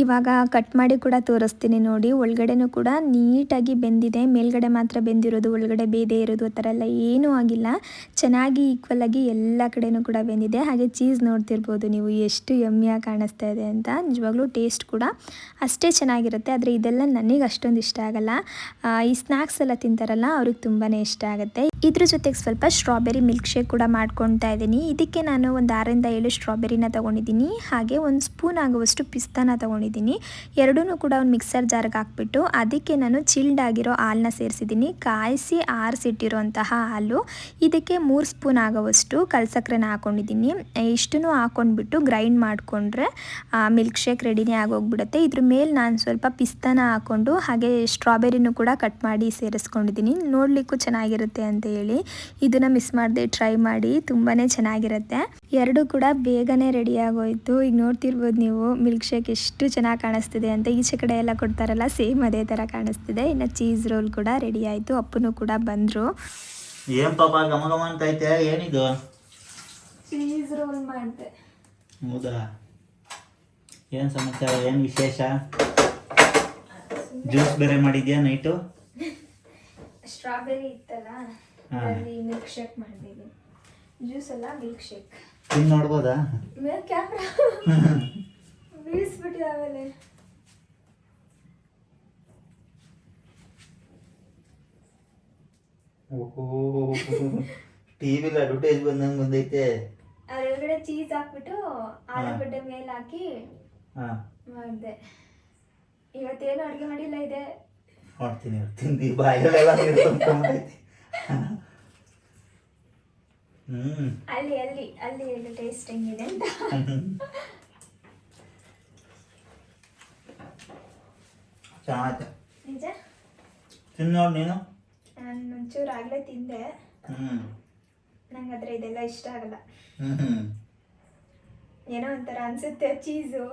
ಇವಾಗ ಕಟ್ ಮಾಡಿ ಕೂಡ ತೋರಿಸ್ತೀನಿ ನೋಡಿ. ಒಳಗಡೆನೂ ಕೂಡ ನೀಟಾಗಿ ಬೆಂದಿದೆ. ಮೇಲ್ಗಡೆ ಮಾತ್ರ ಬೆಂದಿರೋದು, ಒಳಗಡೆ ಬೇದೇ ಇರೋದು, ಆ ಥರ ಎಲ್ಲ ಏನೂ ಆಗಿಲ್ಲ. ಚೆನ್ನಾಗಿ ಈಕ್ವಲ್ ಆಗಿ ಎಲ್ಲ ಕಡೆನೂ ಕೂಡ ಬೆಂದಿದೆ. ಹಾಗೆ ಚೀಸ್ ನೋಡ್ತಿರ್ಬೋದು ನೀವು, ಎಷ್ಟು ಯಮ್ಮಿಯಾಗಿ ಕಾಣಿಸ್ತಾ ಇದೆ ಅಂತ. ನಿಜವಾಗ್ಲೂ ಟೇಸ್ಟ್ ಕೂಡ ಅಷ್ಟೇ ಚೆನ್ನಾಗಿರುತ್ತೆ. ಆದರೆ ಇದೆಲ್ಲ ನನಗೆ ಅಷ್ಟೊಂದು ಇಷ್ಟ ಆಗಲ್ಲ. ಈ ಸ್ನ್ಯಾಕ್ಸ್ ಎಲ್ಲ ತಿಂತಾರಲ್ಲ, ಅವ್ರಿಗೆ ತುಂಬಾ ಇಷ್ಟ ಆಗುತ್ತೆ. ಇದ್ರ ಜೊತೆಗೆ ಸ್ವಲ್ಪ ಸ್ಟ್ರಾಬೆರಿ ಮಿಲ್ಕ್ ಶೇಕ್ ಕೂಡ ಮಾಡ್ಕೊತಾ ಇದ್ದೀನಿ. ಇದಕ್ಕೆ ನಾನು ಒಂದು ಆರರಿಂದ ಏಳು ಸ್ಟ್ರಾಬೆರಿನ ತಗೊಂಡಿದ್ದೀನಿ. ಹಾಗೆ ಒಂದು ಸ್ಪೂನ್ ಆಗುವಷ್ಟು ಪಿಸ್ತಾನ ತೊಗೊಂಡಿದ್ದೀನಿ. ಎರಡೂ ಕೂಡ ಒಂದು ಮಿಕ್ಸರ್ ಜಾರ್ಗೆ ಹಾಕ್ಬಿಟ್ಟು ಅದಕ್ಕೆ ನಾನು ಚಿಲ್ಡ್ ಆಗಿರೋ ಹಾಲನ್ನ ಸೇರಿಸಿದ್ದೀನಿ. ಕಾಯಿಸಿ ಆರಿಸಿಟ್ಟಿರುವಂತಹ ಹಾಲು. ಇದಕ್ಕೆ ಮೂರು ಸ್ಪೂನ್ ಆಗೋವಷ್ಟು ಕಲ್ಸಕ್ರೆನ ಹಾಕ್ಕೊಂಡಿದ್ದೀನಿ ಇಷ್ಟನ್ನು ಹಾಕ್ಕೊಂಡ್ಬಿಟ್ಟು ಗ್ರೈಂಡ್ ಮಾಡಿಕೊಂಡ್ರೆ ಮಿಲ್ಕ್ ಶೇಕ್ ರೆಡಿನೇ ಆಗೋಗ್ಬಿಡುತ್ತೆ. ಇದ್ರ ಮೇಲೆ ನಾನು ಸ್ವಲ್ಪ ಪಿಸ್ತಾನ ಹಾಕ್ಕೊಂಡು ಹಾಗೆ ಸ್ಟ್ರಾಬೆರಿನೂ ಕೂಡ ಕಟ್ ಮಾಡಿ ಸೇರಿಸ್ಕೊಂಡಿದ್ದೀನಿ. ನೋಡಲಿಕ್ಕೂ ಚೆನ್ನಾಗಿರುತ್ತೆ ಅಂತ ಹೇಳಿ ಇದನ್ನು ಮಿಸ್ ಮಾಡದೆ ಟ್ರೈ ಮಾಡಿ ತುಂಬಾ ಚೆನ್ನಾಗಿರುತ್ತೆ. ಎರಡು ಕೂಡ ಬೇಗನೆ ರೆಡಿ ಆಗೋಯ್ತು. ಈಗ ನೋಡ್ತಿರ್ಬೋದು ನೀವು ಮಿಲ್ಕ್ ಶೇಕ್ ಎಷ್ಟು ಚೆನ್ನಾಗಿ ಕಾಣಿಸ್ತಿದೆ ಅಂತ ಈಚೆ ಕಡೆ ಎಲ್ಲ ಕೊಡ್ತಾರಲ್ಲ ಸೇಮ್ ಅದೇ ಥರ ಕಾಣಿಸ್ತಿದೆ. ಇನ್ನು ಚೀಸ್ ರೋಲ್ ಕೂಡ ರೆಡಿ ಆಯಿತು ಅಪ್ಪನು ಕೂಡ ಬಂದರು. ಏನ್ ಪಾಪ ಗಮ ಗಮ ಅಂತ ಐತೆ ಏನಿದು? ಚೀಸ್ ರೋಲ್ ಮಾಡಿದೆ. ಹೌದಾ? ಏನ್ ಸಮಾಚಾರ ಏನ್ ವಿಶೇಷ? ಜ್ಯೂಸ್ ಬೇರೆ ಮಾಡಿದ್ಯಾ ನೈಟು ಸ್ಟ್ರಾಬೆರಿ ಇತ್ತಲ್ಲ ಹಾ. ಅದರಲ್ಲಿ ಮಿಲ್ಕ್ ಶೇಕ್ ಮಾಡಿದ್ದೀನಿ ಜ್ಯೂಸ್ ಅಲ್ಲ ಮಿಲ್ಕ್ ಶೇಕ್ ತಿನ್ ನೋಡ್ಬೋದಾ? ಮೇಲೆ ಕ್ಯಾಮ್ರಾ ಬೀಳಿಸ್ಬಿಟ್ಟು ಆಮೇಲೆ. ಟಿವಿಲಿ ಅಡ್ವರ್ಟೈಸ್ ಬಂದಂಗೆ ಬಂದೈತೆ. ಅದ್ರೊಳಗಡೆ ಚೀಸ್ ಹಾಕ್ಬಿಟ್ಟು ಆಲೂಗಡ್ಡೆ ಮೇಲೆ ಹಾಕಿ ಮಾಡಿದೆ. ಇವತ್ತೇನು ಅಡುಗೆ ಮಾಡಿಲ್ಲ ಇದೆ. ಮಾಡ್ತೀನಿ ತಿಂದು ಬಾಯಲ್ಲೆಲ್ಲ ನೀರು ತುಂಬ್ಕೊಂಬೈತೆ ಹ್ಮ್. ಅಲ್ಲಿ ಅಲ್ಲಿ ಅಲ್ಲಿ ಎಲ್ಲ ಟೇಸ್ಟ್ ಹೆಂಗಿದೆ ಅಂತ. ಚೆನ್ನಾಯ್ತು ನಿಜ ತಿನ್ ನೋಡ್ ನೀನು? ನಾನು ಒಂಚೂರು ಆಗಲೇ ತಿಂದೆ. ಹ್ಮ್. ನಂಗೆ ಆದರೆ ಇದೆಲ್ಲ ಇಷ್ಟ ಆಗಲ್ಲ. ಏನೋ ಒಂಥರ ಅನಿಸುತ್ತೆ ಚೀಸು.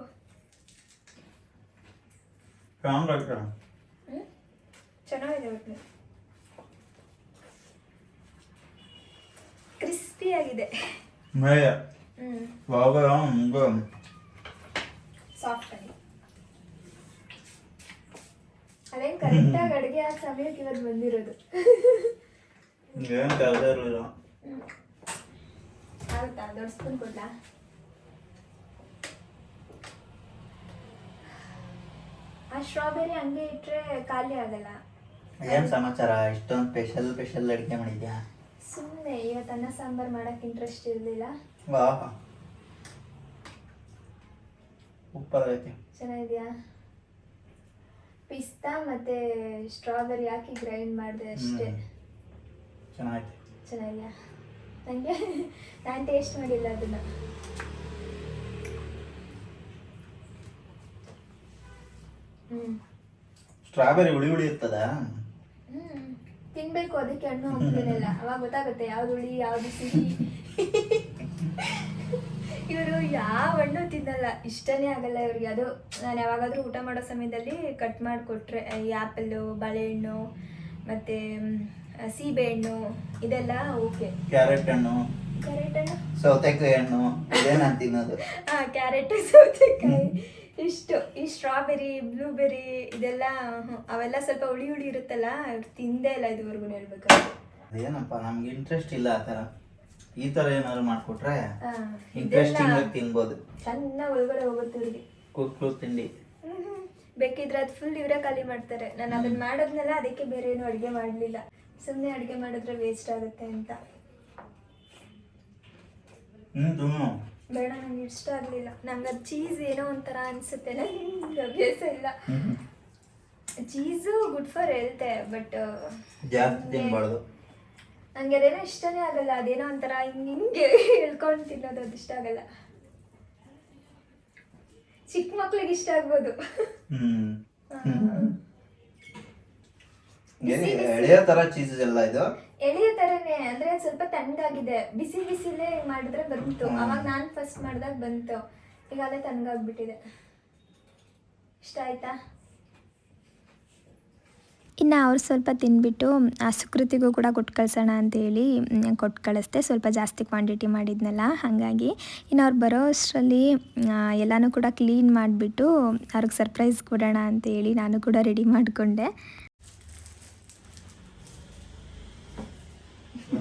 ಸ್ಟ್ರಾಂಗ್ ಹ್ಞೂ ಚೆನ್ನಾಗಿದೆ ಒಟ್ಟು ಕ್ರಿಸ್ಪಿ ಆಗಿದೆ. ಮೇಲೆ ಹ್ಞೂ ಬಾಬಾ ಸಾಫ್ಟ್ ಆಗಿ ಅದೇನು ಕರೆಕ್ಟಾಗಿ ಅಡುಗೆ ಆ ಸಮಯಕ್ಕೆ ಇವತ್ತು ಬಂದಿರೋದು. ಏನು ಕೆಲಸ ಇರಲಿಲ್ಲ ಆಗುತ್ತಾ? ದೊಡ್ಡ ಸ್ಪೂನ್ ಕೊಡ್ಲಾ? ಆ ಸ್ಟ್ರಾಬೆರಿ ಹಂಗೆ ಇಟ್ಟರೆ ಖಾಲಿ ಆಗಲ್ಲ. ಏನು ಸಮಾಚಾರ? ಇಷ್ಟೊಂದು ಸ್ಪೆಷಲ್ ಸ್ಪೆಷಲ್ ಅಡುಗೆ ಮಾಡಿದ್ಯಾ? ಸುಮ್ಮನೆ ಇವತ್ತು ಅನ್ನ ಸಾಂಬಾರು ಮಾಡೋಕ್ಕೆ ಇಂಟ್ರೆಸ್ಟ್ ಇರಲಿಲ್ಲ. ವಾ ಸೂಪರ್ ಚೆನ್ನಾಗಿದೆಯಾ? ಪಿಸ್ತಾ ಮತ್ತೆ ಸ್ಟ್ರಾಬೆರಿ ಹಾಕಿ ಗ್ರೈಂಡ್ ಮಾಡಿದೆ ಅಷ್ಟೇ. ಚೆನ್ನಾಗಿದೆ ಚೆನ್ನಾಗಿದೆಯಾ ನನಗೆ ನಾನು ಟೇಸ್ಟ್ ಮಾಡಿಲ್ಲ ಅದನ್ನು. ಸ್ಟ್ರಾಬೆರಿ ಹುಳಿ ಹುಳಿ ಇರ್ತದ? ತಿನ್ಬೇಕು ಅದಕ್ಕೆ ಹಣ್ಣು ಹೋಗ್ತಿರಲಿಲ್ಲ ಅವಾಗ ಗೊತ್ತಾಗುತ್ತೆ ಯಾವ್ದು ಹುಳಿ ಯಾವ್ದು ಸಿಹಿ. ಯಾವ ಹಣ್ಣು ತಿನ್ನಲ್ಲ ಇಷ್ಟನೇ ಆಗಲ್ಲ ಇವ್ರಿಗೆ. ಅದು ನಾನು ಯಾವಾಗಾದ್ರೂ ಊಟ ಮಾಡೋ ಸಮಯದಲ್ಲಿ ಕಟ್ ಮಾಡಿಕೊಟ್ರೆ ಈ ಆ್ಯಪಲ್ಲು ಬಾಳೆಹಣ್ಣು ಮತ್ತೆ ಸೀಬೆಹಣ್ಣು ಇದೆಲ್ಲ ಓಕೆ ಕ್ಯಾರೆಟ್ ಹಣ್ಣು ಕ್ಯಾರೆಟ್ ಹಣ್ಣು? ಸೌತೆಕಾಯಿ ಹಣ್ಣು ನಾನು ತಿನ್ನೋದು. ಹಾಂ ಕ್ಯಾರೆಟ್ ಸೌತೆಕಾಯಿ. ಇಷ್ಟು ಈ ಸ್ಟ್ರಾಬೆರಿ ಬ್ಲೂಬೆರಿ ಇದೆಲ್ಲ ಅವೆಲ್ಲ ಸ್ವಲ್ಪ ಹುಳಿ ಹುಳಿ ಇರುತ್ತಲ್ಲ ಇವ್ರು ತಿಂದೇ ಇಲ್ಲ ಇದುವರೆಗೂ ಹೇಳ್ಬೇಕಾದ್ರೆ. ಏನಪ್ಪ ನಮ್ಗೆ ಇಂಟ್ರೆಸ್ಟ್ ಇಲ್ಲ ಆ ಥರ. ಈ ತರ ಏನಾದ್ರು ಮಾಡ್ಕೊಟ್ರೆ ಇಂಟ್ರೆಸ್ಟಿಂಗ್ ಆಗಿ ತಿನ್ಬೋದು. ಸಣ್ಣ ಒಳಗಡೆ ಹೋಗುತ್ತೆ ಇವ್ರಿಗೆ. ಕುಕ್ಕು ತಿಂಡಿ. ಬೇಕಿದ್ರೆ ಅದು ಫುಲ್ ಇವರೇ ಖಾಲಿ ಮಾಡ್ತಾರೆ. ನಾನು ಅದನ್ನ ಮಾಡೋದ್ನೆಲ್ಲ ಅದಕ್ಕೆ ಬೇರೆ ಏನು ಅಡುಗೆ ಮಾಡಲಿಲ್ಲ. ಸುಮ್ಮನೆ ಅಡುಗೆ ಮಾಡಿದ್ರೆ ವೇಸ್ಟ್ ಆಗುತ್ತೆ ಅಂತ. ಬೇಡ ನಂಗೆ ಇಷ್ಟ ಆಗಲಿಲ್ಲ. ನಂಗೆ ಅದು ಚೀಸ್ ಏನೋ ಒಂಥರ ಅನಿಸುತ್ತೆ. ನಂಗೆ ಅಭ್ಯಾಸ ಇಲ್ಲ. ಚೀಸು ಗುಡ್ ಫಾರ್ ಹೆಲ್ತೆ ಬಟ್ ಜಾಸ್ತಿ ತಿನ್ಬಾರ್ದು. ನಂಗೆ ಅದೇನೋ ಇಷ್ಟನೇ ಆಗಲ್ಲ ಅದೇನೋ ಒಂಥರ ಹಿಂಗೆ ಹಿಂಗೆ ಹೇಳ್ಕೊಂಡು ತಿನ್ನೋದು ಅದು ಇಷ್ಟ ಆಗಲ್ಲ. ಚಿಕ್ಕ ಮಕ್ಳಿಗೆ ಇಷ್ಟ ಆಗ್ಬೋದು. ಎಳೆಯ ತರ ಚೀಸ್ ಎಲ್ಲ ಇದು? ಎಳೆಯ ತರನೇ ಅಂದ್ರೆ ಸ್ವಲ್ಪ ತಣ್ಣಗಾಗಿದೆ. ಬಿಸಿ ಬಿಸಿಲೇ ಮಾಡಿದ್ರೆ ಬಂತು. ಅವಾಗ ನಾನು ಫಸ್ಟ್ ಮಾಡಿದಾಗ ಬಂತು. ಈಗ ಅದೇ ತಣ್ಣಗಾಗ್ಬಿಟ್ಟಿದೆ. ಇಷ್ಟ ಆಯ್ತಾ? ಇನ್ನು ಅವ್ರು ಸ್ವಲ್ಪ ತಿನ್ಬಿಟ್ಟು ಆ ಸುಕೃತಿಗೂ ಕೂಡ ಕೊಟ್ಟು ಕಳ್ಸೋಣ ಅಂತೇಳಿ ಕೊಟ್ಟು ಕಳಿಸ್ದೆ. ಸ್ವಲ್ಪ ಜಾಸ್ತಿ ಕ್ವಾಂಟಿಟಿ ಮಾಡಿದ್ನಲ್ಲ ಹಾಗಾಗಿ. ಇನ್ನು ಅವ್ರು ಬರೋ ಅಷ್ಟರಲ್ಲಿ ಎಲ್ಲನೂ ಕೂಡ ಕ್ಲೀನ್ ಮಾಡಿಬಿಟ್ಟು ಅವ್ರಿಗೆ ಸರ್ಪ್ರೈಸ್ ಕೊಡೋಣ ಅಂತೇಳಿ ನಾನು ಕೂಡ ರೆಡಿ ಮಾಡಿಕೊಂಡೆ.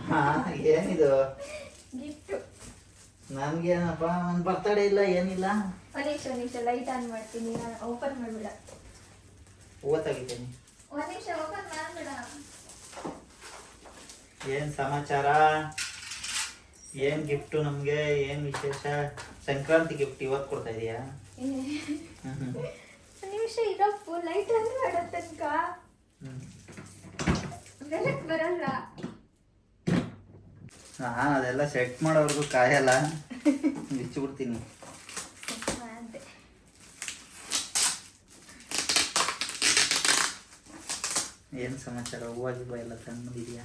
ಹಾ, ಏನಿದು? ಗಿಫ್ಟು ನನ್ಗೇನಪ್ಪ ನನ್ ಬರ್ತಡೇ ಇಲ್ಲ ಏನಿಲ್ಲ. ಒಂದು ನಿಮಿಷ ಒಂದು ಲೈಟ್ ಆನ್ ಮಾಡ್ತೀನಿ ನಾನು ಓಪನ್ ಮಾಡ್ಬಿಡ. ತೆಗಿತೀನಿ. ಏನ್ ಸಮಾಚಾರ? ಏನ್ ಗಿಫ್ಟು ನಮ್ಗೆ? ಏನ್ ವಿಶೇಷ? ಸಂಕ್ರಾಂತಿ ಗಿಫ್ಟ್ ಇವತ್ತು ಕೊಡ್ತಾ ಇದೀಯಾ? ನಿಮಿಷ ಇರಪ್ಪು. ಲೈಟ್ ಆನ್ ಮಾಡೋ ತನಕ. ಬೆಳಕ್ ಬರಲ್ಲ. ನಾನ್ ಅದೆಲ್ಲ ಸೆಟ್ ಮಾಡೋವರೆಗೂ ಕಾಯಲ್ಲ. ಬಿಚ್ಚಿಬಿಡ್ತೀನಿ ಅಂತೆ ಏನ್ ಸಮಾಚಾರ? ಹೂವ ಗಿವ ಎಲ್ಲ ತಂದಿದೆಯಾ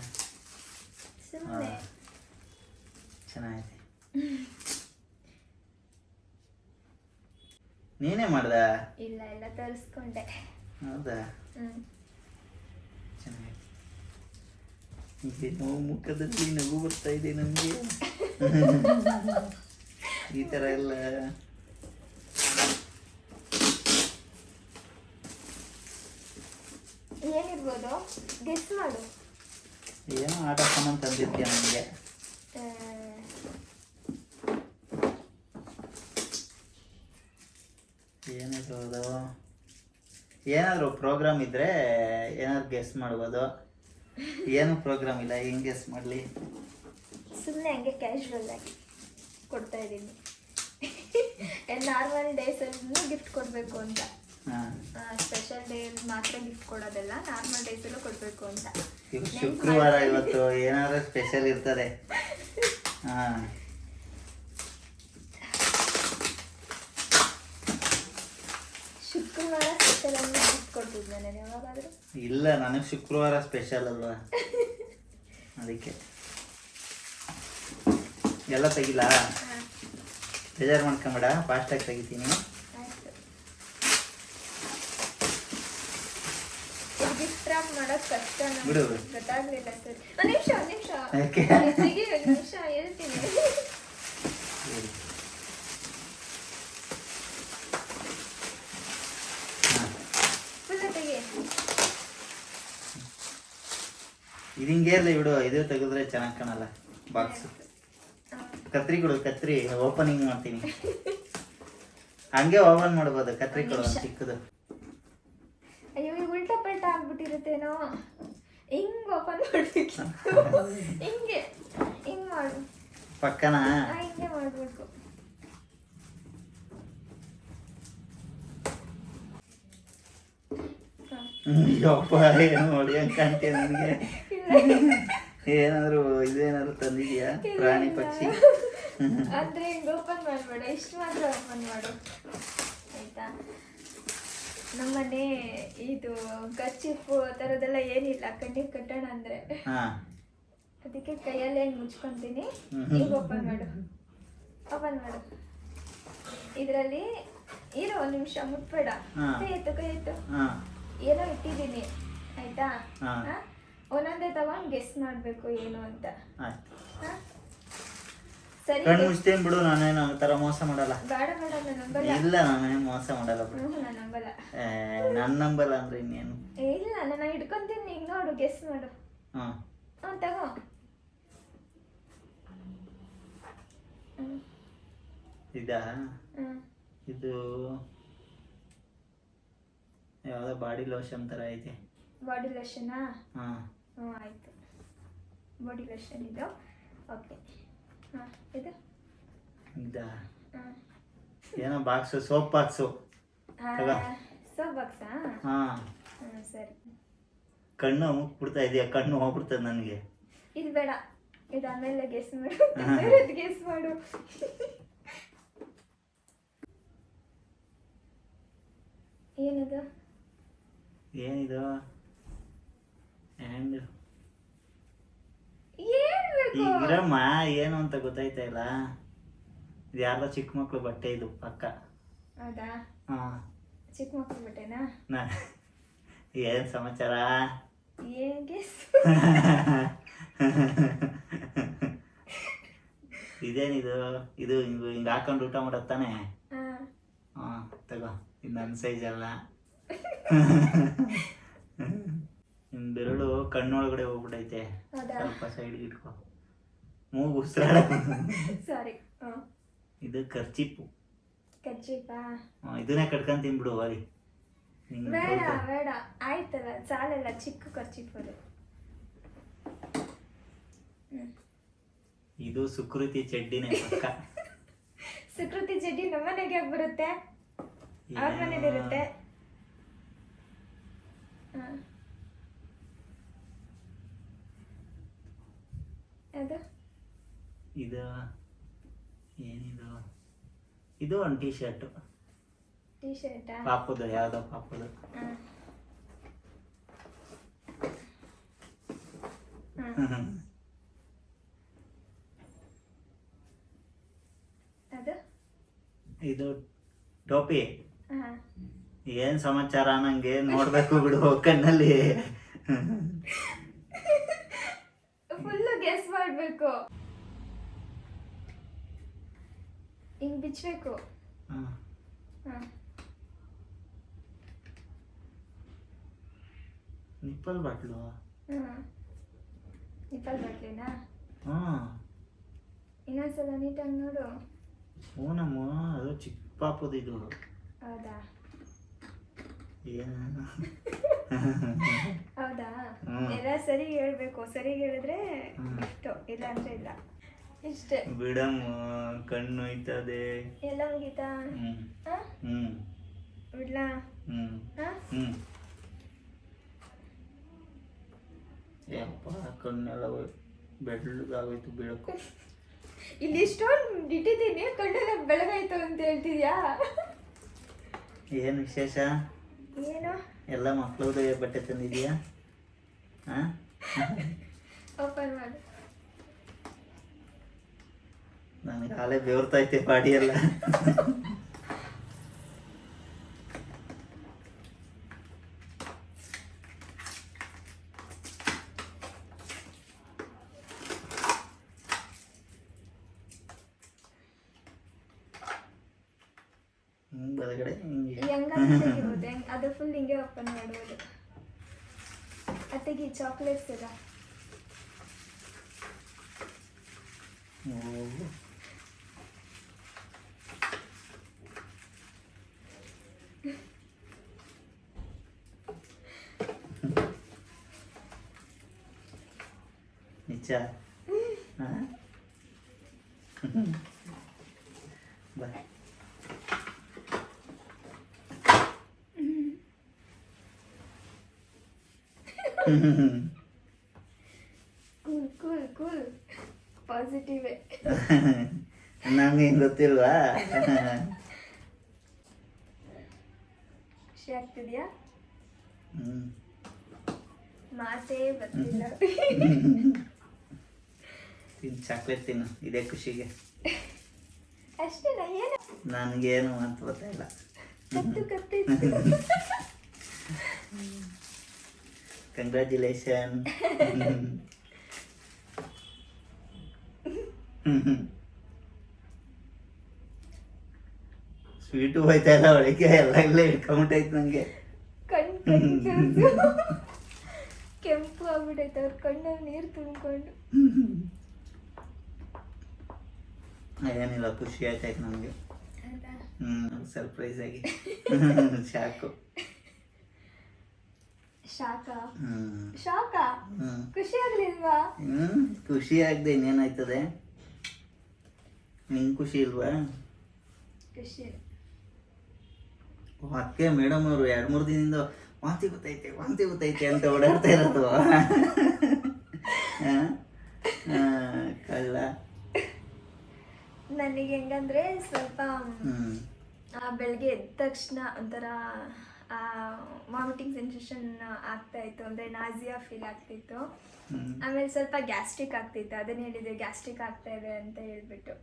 ಚೆನ್ನಾಗಿದೆ. ನೀನೇ ಮಾಡ್ದ? ಇಲ್ಲ ಇಲ್ಲ ತರಿಸ್ಕೊಂಡೆ. ಹೌದಾ? ಚೆನ್ನಾಗಿದೆ. ಇದೇನೋ ಮುಖದಲ್ಲಿ ನಗು ಬರ್ತಾ ಇದೆ ನಮಗೆ. ಈ ಥರ ಎಲ್ಲ ಏನಿರ್ಬೋದು ಗೆಸ್ ಮಾಡು. ಏನೋ ಆಟ ಸಾಮಾನು ತಂದಿದ್ಯಾ ನನಗೆ? ಏನಿರ್ಬೋದು ಏನಾದರೂ ಪ್ರೋಗ್ರಾಮ್ ಇದ್ರೆ ಏನಾದ್ರು ಗೆಸ್ ಮಾಡ್ಬೋದು. ಏನು ಪ್ರೋಗ್ರಾಮ್ ಇಲ್ಲ ಹೆಂಗೆ ಗೆಸ್ ಮಾಡಲಿ? ಸುಮ್ಮನೆ ಹಂಗೆ ಕ್ಯಾಶುವಲ್ ಆಗಿ ಕೊಡ್ತಾ ಇದ್ದೀನಿ. ನಾರ್ಮಲ್ ಡೇಸಲ್ಲೂ ಗಿಫ್ಟ್ ಕೊಡಬೇಕು ಅಂತ. ಸ್ಪೆಷಲ್ ಡೇ ಮಾತ್ರ ಗಿಫ್ಟ್ ಕೊಡೋದಲ್ಲ ನಾರ್ಮಲ್ ಡೇಸಲ್ಲೂ ಕೊಡಬೇಕು ಅಂತ. ಶುಕ್ರವಾರ ಇವತ್ತು ಏನಾದ್ರೂ ಸ್ಪೆಷಲ್ ಇರ್ತದೆ. ಹಾಂ. ಶುಕ್ರವಾರ ಸ್ಪೆಷಲ್ ಗಿಫ್ಟ್ ಕೊಡ್ತಿದ್ದೆ ನಾನು ಯಾವಾಗಾದರೂ? ಇಲ್ಲ ನನಗೆ ಶುಕ್ರವಾರ ಸ್ಪೆಷಲ್ ಅಲ್ವಾ? ಅದಕ್ಕೆ. ಎಲ್ಲ ತೆಗಿಲ್ಲ ಬೇಜಾರು ಮಾಡ್ಕೊಂಬೇಡ ಫಾಸ್ಟಾಗಿ ತೆಗಿತೀನಿ ಆಯ್ತು ಗಿಫ್ಟ್ ರ್ಯಾಪ್ ಮಾಡೋದು ಕಷ್ಟ ಗೊತ್ತಾಗ್ಲಿಲ್ಲ ಸರ್. ಒಂದು ನಿಮಿಷ ಒಂದು ನಿಮಿಷ. ಯಾಕೆ? ಒಂದು ನಿಮಿಷ ಹೇಳ್ತೀನಿ. ಹಾಂ ಫುಲ್ ತೆಗಿ ಇದು ಹಿಂಗೆ ಇರಲಿ ಬಿಡು. ಇದು ತೆಗೆದ್ರೆ ಚೆನ್ನಾಗಿ ಕಾಣಲ್ಲ ಬಾಕ್ಸ್ ಕತ್ರಿ ಕೊಡು ಕತ್ರಿ. ಓಪನಿಂಗ್ ಮಾಡ್ತೀನಿ. ಹಂಗೆ ಓಪನ್ ಮಾಡ್ಬೋದು. ಕತ್ರಿ ಕೊಡು ಚಿಕ್ಕದು. ಆಗ್ಬಿಟ್ಟಿರುತ್ತೇನೋ ಹಿಂಗ್ ಓಪನ್ ಮಾಡ್ಬೇಕಿತ್ತು ಹಿಂಗೆ ಹಿಂಗ್ ಮಾಡು ಪಕ್ಕನ ಹಿಂಗೆ ಮಾಡ್ಬೇಕು. ಯಪ್ಪ ಏನು ನೋಡಿ ಕಾಣ್ತೀಯ ನನಗೆ ಏನಾದ್ರು ಇದೇನಾದ್ರು ತಂದಿದ್ಯಾ ಪ್ರಾಣಿ ಪಕ್ಷಿ ಅಂದ್ರೆ ಓಪನ್ ಮಾಡ್ಬೇಡ ಇಷ್ಟು ಮಾತ್ರ ಓಪನ್ ಮಾಡು ಆಯ್ತಾ ನಮ್ಮನೆ ಇದು ಕಚ್ಚಿಪ್ಪು ತರದೆಲ್ಲ ಏನಿಲ್ಲ ಕಣ್ಣಿಗೆ ಕಟ್ಟೋಣ ಅಂದ್ರೆ. ಅದಕ್ಕೆ ಕೈಯಲ್ಲೇ ಮುಚ್ಕೊಂತೀನಿ. ಈಗ ಓಪನ್ ಮಾಡು. ಓಪನ್ ಮಾಡು. ಇದರಲ್ಲಿ ಇರೋ ಒಂದು ನಿಮಿಷ ಮುಟ್ಬೇಡ. ಕೈ ಎತ್ತು ಕೈ ಎತ್ತು. ಏನೋ ಇಟ್ಟಿದ್ದೀನಿ ಆಯ್ತಾ? ಒಂದೊಂದೇ ತಗೊಂಡು ಗೆಸ್ ಮಾಡಬೇಕು ಏನು ಅಂತ? ಸರಿ ಕಣ್ಣು ಮುಚ್ತೇನ್ ಬಿಡು ನಾನೇನು ಆ ಥರ ಮೋಸ ಮಾಡಲ್ಲ. ಬೇಡ ಬೇಡ ನಾನು ನಂಬಲ್ಲ. ಇಲ್ಲ ನಾನೇನು ಮೋಸ ಮಾಡಲ್ಲ ಬಿಡು. ನಾನು ನಂಬಲ್ಲ. ಏ, ನನ್ ನಂಬಲ್ಲ ಅಂದ್ರೆ ಇನ್ನೇನು? ಏ, ಇಲ್ಲ ನಾನು ಹಿಡ್ಕೊಂತೀನಿ ಈಗ ನೋಡು ಗೆಸ್ ಮಾಡು. ಹಾ. ಹ್ಞೂ ತಗೋ. ಇದಾ? ಹ್ಮ್. ಇದು ಯಾವುದೋ ಬಾಡಿ ಲೋಷನ್ ತರ ಐತೆ. ಬಾಡಿ ಲೋಷನಾ? ಹಾ. ಹ್ಞೂ ಆಯಿತು. ಬಾಡಿ ಲೋಷನ್ ಇದು. ಓಕೆ. ಇದು? ಏನೋ ಬಾಕ್ಸ್ ಸೋಪ್ ಬಾಕ್ಸು ತಗೋ. ಸೋಪ್ ಬಾಕ್ಸ್ ಹಾ. ಸರಿ. ಕಣ್ಣು ಮುಗ್ಬಿಡ್ತಾ ಇದೆಯಾ? ಕಣ್ಣು ಹೋಗ್ಬಿಡ್ತದೆ ನನಗೆ. ಇದು ಬೇಡ. ಇದು ಆಮೇಲೆ ಗೆಸ್ ಮಾಡು. ಗೆಸ್ ಮಾಡು. ಏನದು? ಏನಿದು? ಆ್ಯಂಡ್ ಹೇಳ್ಬೇಕು ಈಗ ಇರಮ್ಮ ಏನು ಅಂತ ಗೊತ್ತಾಯ್ತಾ ಇಲ್ಲ? ಇದು ಯಾರ್ದೋ ಚಿಕ್ಕ ಮಕ್ಳು ಬಟ್ಟೆ ಇದು ಪಕ್ಕ. ಹೌದಾ? ಹಾ. ಚಿಕ್ಕ ಮಕ್ಳು ಬಟ್ಟೆನಾ? ನಾ ಏನ್ ಸಮಾಚಾರ? ಹೇಗೆ ಇದೇನಿದು ಇದು? ಹಿಂಗ್ ಹಿಂಗ್ ಹಾಕೊಂಡು ಊಟ ಮಾಡತ್ತಾನೆ ಹಾಂ. ಹಾ ತಗೋ ಇದು ನನ್ನ ಸೈಜ್ ಅಲ್ಲ. ನಿಮ್ ಬೆರಳು ಕಣ್ಣೊಳಗಡೆ ಹೋಗ್ಬಿಟ್ಟೈತೆ ಸ್ವಲ್ಪ ಸೈಡ್ಗೆ ಇಟ್ಕೋ. ಮೂಗು ಉಸಿರಾಡ ಸಾರಿ ಇದು ಖರ್ಚಿಪ್ಪು ಕಜ್ಜಿಪಾ ಇದನ್ನೇ ಕಟ್ಕೊಂಡ್ ತಿನ್ಬಿಡು ಅಲ್ಲಿ ಬೇಡ ಬೇಡ. ಆಯ್ತಲ್ಲ ಸಾಲಲ್ಲ ಚಿಕ್ಕ ಖರ್ಚಿಪ್ಪದು ಇದು ಸುಕೃತಿ ಚಡ್ಡಿನೇ ಪಕ್ಕ. ಸುಕೃತಿ ಚಡ್ಡಿ ನಮ್ಮನೆಗೆ ಯಾಕೆ ಬರುತ್ತೆ? ಅವ್ರ ಮನೇಲಿ ಇರುತ್ತೆ ಅದು ಇದು ಏನಿದು? ಇದು ಒಂದು ಟೀ ಶರ್ಟ್ ಟೀ ಶರ್ಟ್ ಪಾಪದು ಯಾವುದೋ ಪಾಪುದು. ಇದು ಟೋಪಿ. ಏನ್ ಸಮಾಚಾರ? ನಂಗೆ ನೋಡ್ಬೇಕು ಬಿಡು ಕಣ್ಣಲ್ಲಿ. ಫುಲ್ ಗೆಸ್ ಮಾಡಬೇಕು. ಹಿಂಗ್ ಬಿಚ್ಚಬೇಕು ಹ್ಮ್. ಹಾಂ ನಿಪ್ಪಲ್ ಬಾಟ್ಲು ಹಾಂ ನಿಪ್ಪಲ್ ಬಾಟ್ಲಿನಾ ಹ್ಮ್ ಇನ್ನೊಂದ್ಸಲ ನೀಟಾಗಿ ನೋಡು. ಹ್ಞೂನಮ್ಮ ಅದು ಚಿಕ್ಕ ಪಾಪದಿದು ಇದು. ಹೌದಾ? ಏನು? ಹೌದಾ? ಎಲ್ಲ ಸರಿ ಹೇಳ್ಬೇಕು. ಸರಿ ಹೇಳಿದ್ರೆ ಇಷ್ಟು. ಇಲ್ಲ ಅಂದ್ರೆ ಇಲ್ಲ. ಇಷ್ಟೇ. ಬಿಡಮ್ಮ ಕಣ್ಣು ಹೋಯ್ತದೆ ಎಲ್ಲ ಮುಗೀತಾ? ಹ್ಮ್. ಬಿಡ್ಲಾ? ಹ್ಮ್. ಹಾಂ ಹ್ಮ್. ಯಪ್ಪ ಕಣ್ಣೆಲ್ಲ ಬೆಳ್ಳಗಾಗೋಯ್ತು ಬೆಳಕು ಇಲ್ಲಿ ಇಷ್ಟೊಂದು ಇಟ್ಟಿದ್ದೀನಿ ಕಣ್ಣೆಲ್ಲ ಬೆಳಗಾಯ್ತು ಅಂತ ಹೇಳ್ತಿದ್ಯಾ? ಏನು ವಿಶೇಷ? ಏನು? ಎಲ್ಲ ಮಕ್ಳದ್ದು ಬಟ್ಟೆ ತಂದಿದ್ಯಾ? ಹಾಂ ಓಪನ್ ಮಾಡು. ನನಗೆ ಹಾಲೆ ಬೆವರ್ತೈತೆ ಪಾಡಿ ಎಲ್ಲ ಹಿಂಗ್ ಬಲಗಡೆ ಹಿಂಗೆ ಹೆಂಗಾದ್ರೂ ತೆಗಿಬೋದು ಹೆಂಗ್ ಅದು ಫುಲ್ ಹಿಂಗೆ ಓಪನ್ ಮಾಡ್ಬೋದು ಅತ್ತೆಗೆ ಚಾಕ್ಲೇಟ್ಸ್ ಎಲ್ಲ ಓ. ನಿಜ boy cool cool cool positive ಹಿಂಗ್ ಗೊತ್ತಿಲ್ವಾ ಖುಷಿ ಆಗ್ತಿದ್ಯಾ ಹ್ಮ್ ಮಾತೇ ಬರ್ತಿಲ್ಲ ತಿನ್ನು ಚಾಕ್ಲೇಟ್ ತಿನ್ನು ಇದೇ ಖುಷಿಗೆ. ಅಷ್ಟೇನಾ ಏನು? ನನಗೇನು ಅಂತ ಗೊತ್ತಾಯಿಲ್ಲ ಕತ್ತು ಕತ್ತಿತ್ತು ಕಂಗ್ರ್ಯಾಚುಲೇಷನ್ ಸ್ವೀಟು ಹೋಯ್ತಾ ಇಲ್ಲ ಒಳಗೆ ಎಲ್ಲ ಇಲ್ಲೇ ಇಟ್ಕೊಂಬಿಟ್ಟೈತೆ ನನಗೆ ನಂಗೆ. ಕೆಂಪು ಆಗ್ಬಿಟ್ಟೈತೆ ಅವ್ರ ಕಣ್ಣಲ್ಲಿ ನೀರು ತುಂಬಿಕೊಂಡು. ಏನಿಲ್ಲ ಖುಷಿ ಆಯ್ತಾಯ್ತು ನನಗೆ ಹ್ಞೂ ಸರ್ಪ್ರೈಸ್ ಆಗಿ. ಶಾಕು. ಖುಷಿ ಆಗದೆ ಇನ್ನೇನಾಯ್ತದೆ ನಿಂಗೆ ಖುಷಿ ಇಲ್ವಾ? ಖುಷಿ ಅದಕ್ಕೆ ಮೇಡಮ್ ಅವರು ಎರಡು ಮೂರು ದಿನದಿಂದ ವಾಂತಿ ಗೊತ್ತೈತೆ ವಾಂತಿ ಗೊತ್ತೈತೆ ಅಂತ ಓಡಾಡ್ತಾ ಇರೋದು. ಕಳ್ಳ. ನನಗೆ ಹೆಂಗಂದ್ರೆ ಸ್ವಲ್ಪ ಆ, ಬೆಳಗ್ಗೆ ಎದ್ದ ತಕ್ಷಣ ಒಂಥರ ವಾಮಿಟಿಂಗ್ ಸೆನ್ಸೇಷನ್ ಆಗ್ತಾ ಇತ್ತು ಅಂದರೆ ನಾಜಿಯಾ ಫೀಲ್ ಆಗ್ತಿತ್ತು ಆಮೇಲೆ ಸ್ವಲ್ಪ ಗ್ಯಾಸ್ಟ್ರಿಕ್ ಆಗ್ತಿತ್ತು ಅದನ್ನ ಹೇಳಿದೆ ಗ್ಯಾಸ್ಟ್ರಿಕ್ ಆಗ್ತಾ ಇದೆ ಅಂತ ಹೇಳ್ಬಿಟ್ಟು.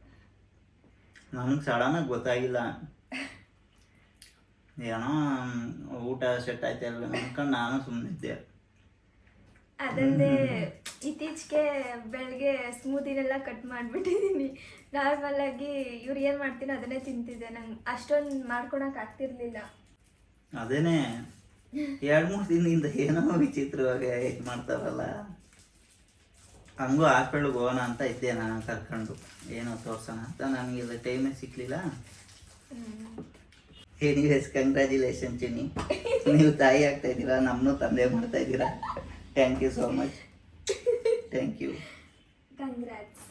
ನನಗೆ ಸಡನ್ ಗೊತ್ತಾಗಿಲ್ಲ. ಏನೋ ಊಟ ಸೆಟ್ ಆಯ್ತಾ ಇಲ್ಲ ಅನ್ಕೊಂಡು ನಾನು ಸುಮ್ಮನಿದ್ದೆ ಅದಲ್ಲದೆ ಇತ್ತೀಚೆಗೆ ಬೆಳಗ್ಗೆ ಸ್ಮೂದಿನೆಲ್ಲ ಕಟ್ ಮಾಡಿಬಿಟ್ಟಿದ್ದೀನಿ ನಾರ್ಮಲ್ ಆಗಿ ಇವ್ರು ಏನು ಮಾಡ್ತೀನಿ ಅದನ್ನೇ ತಿಂತಿದ್ದೆ. ನಂಗೆ ಅಷ್ಟೊಂದು ಮಾಡ್ಕೊಳಕ್ ಆಗ್ತಿರ್ಲಿಲ್ಲ. ಅದೇನೆ ಎರಡು ಮೂರು ದಿನದಿಂದ ಏನೋ ವಿಚಿತ್ರವಾಗಿ ಇದು ಮಾಡ್ತಾರಲ್ಲ. ಹಂಗೂ ಹಾಸ್ಪಿಟ್ಲಿಗೆ ಹೋಗೋಣ ಅಂತ ಇದ್ದೆ ನಾನು ಕರ್ಕೊಂಡು. ಏನೋ ತೋರ್ಸೋಣ ಅಂತ ನನಗೆ ಇಲ್ಲಿ ಟೈಮೇ ಸಿಕ್ಕಲಿಲ್ಲ ಎನಿವೇಸ್ ಕಂಗ್ರ್ಯಾಚುಲೇಷನ್ ಚಿನ್ನಿ. ನೀವು ತಾಯಿ ಆಗ್ತಾ ಇದ್ದೀರಾ ನಮ್ಮನ್ನು ತಂದೆ ಮಾಡ್ತಾ ಇದ್ದೀರಾ. Thank you so much thank you congrats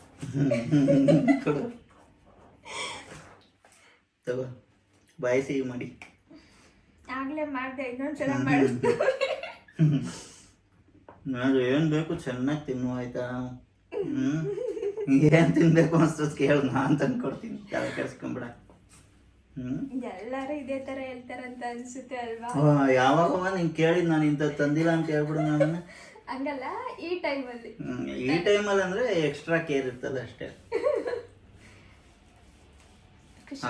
ಕೊಡು ತಗೋ ಬಾಯಿ ಸಿಹಿ ಮಾಡಿ. ಆಗ್ಲೇ ಮಾಡಿದೆ ಇನ್ನೊಂದ್ಸಲ ಮಾಡಿಸ್ತು ನಾನು ಏನು ಬೇಕು ಚೆನ್ನಾಗಿ ತಿನ್ನು ಆಯ್ತಾ? ಹ್ಞೂ ಏನು ತಿನ್ಬೇಕು ಅನ್ಸ್ತದ ಕೇಳು ನಾನು ತಂದ್ಕೊಡ್ತೀನಿ ತಲೆ ಕೆಡ್ಸ್ಕೊಂಬಿಡ. ಹ್ಮ್. ಎಲ್ಲರೂ ಇದೇ ತರ ಹೇಳ್ತಾರಂತ ಅನ್ಸುತ್ತೆ ಅಲ್ವಾ? ಯಾವಾಗವ ನೀನು ಕೇಳಿದ್ ನಾನು ಇಂಥ ತಂದಿಲ್ಲ ಅಂತ ಹೇಳ್ಬಿಡು ನಾನು ಹಂಗಲ್ಲ ಈ ಟೈಮಲ್ಲಿ. ಈ ಟೈಮಲ್ಲಿ ಅಂದ್ರೆ ಎಕ್ಸ್ಟ್ರಾ ಕೇರ್ ಇರ್ತದೆ ಅಷ್ಟೇ.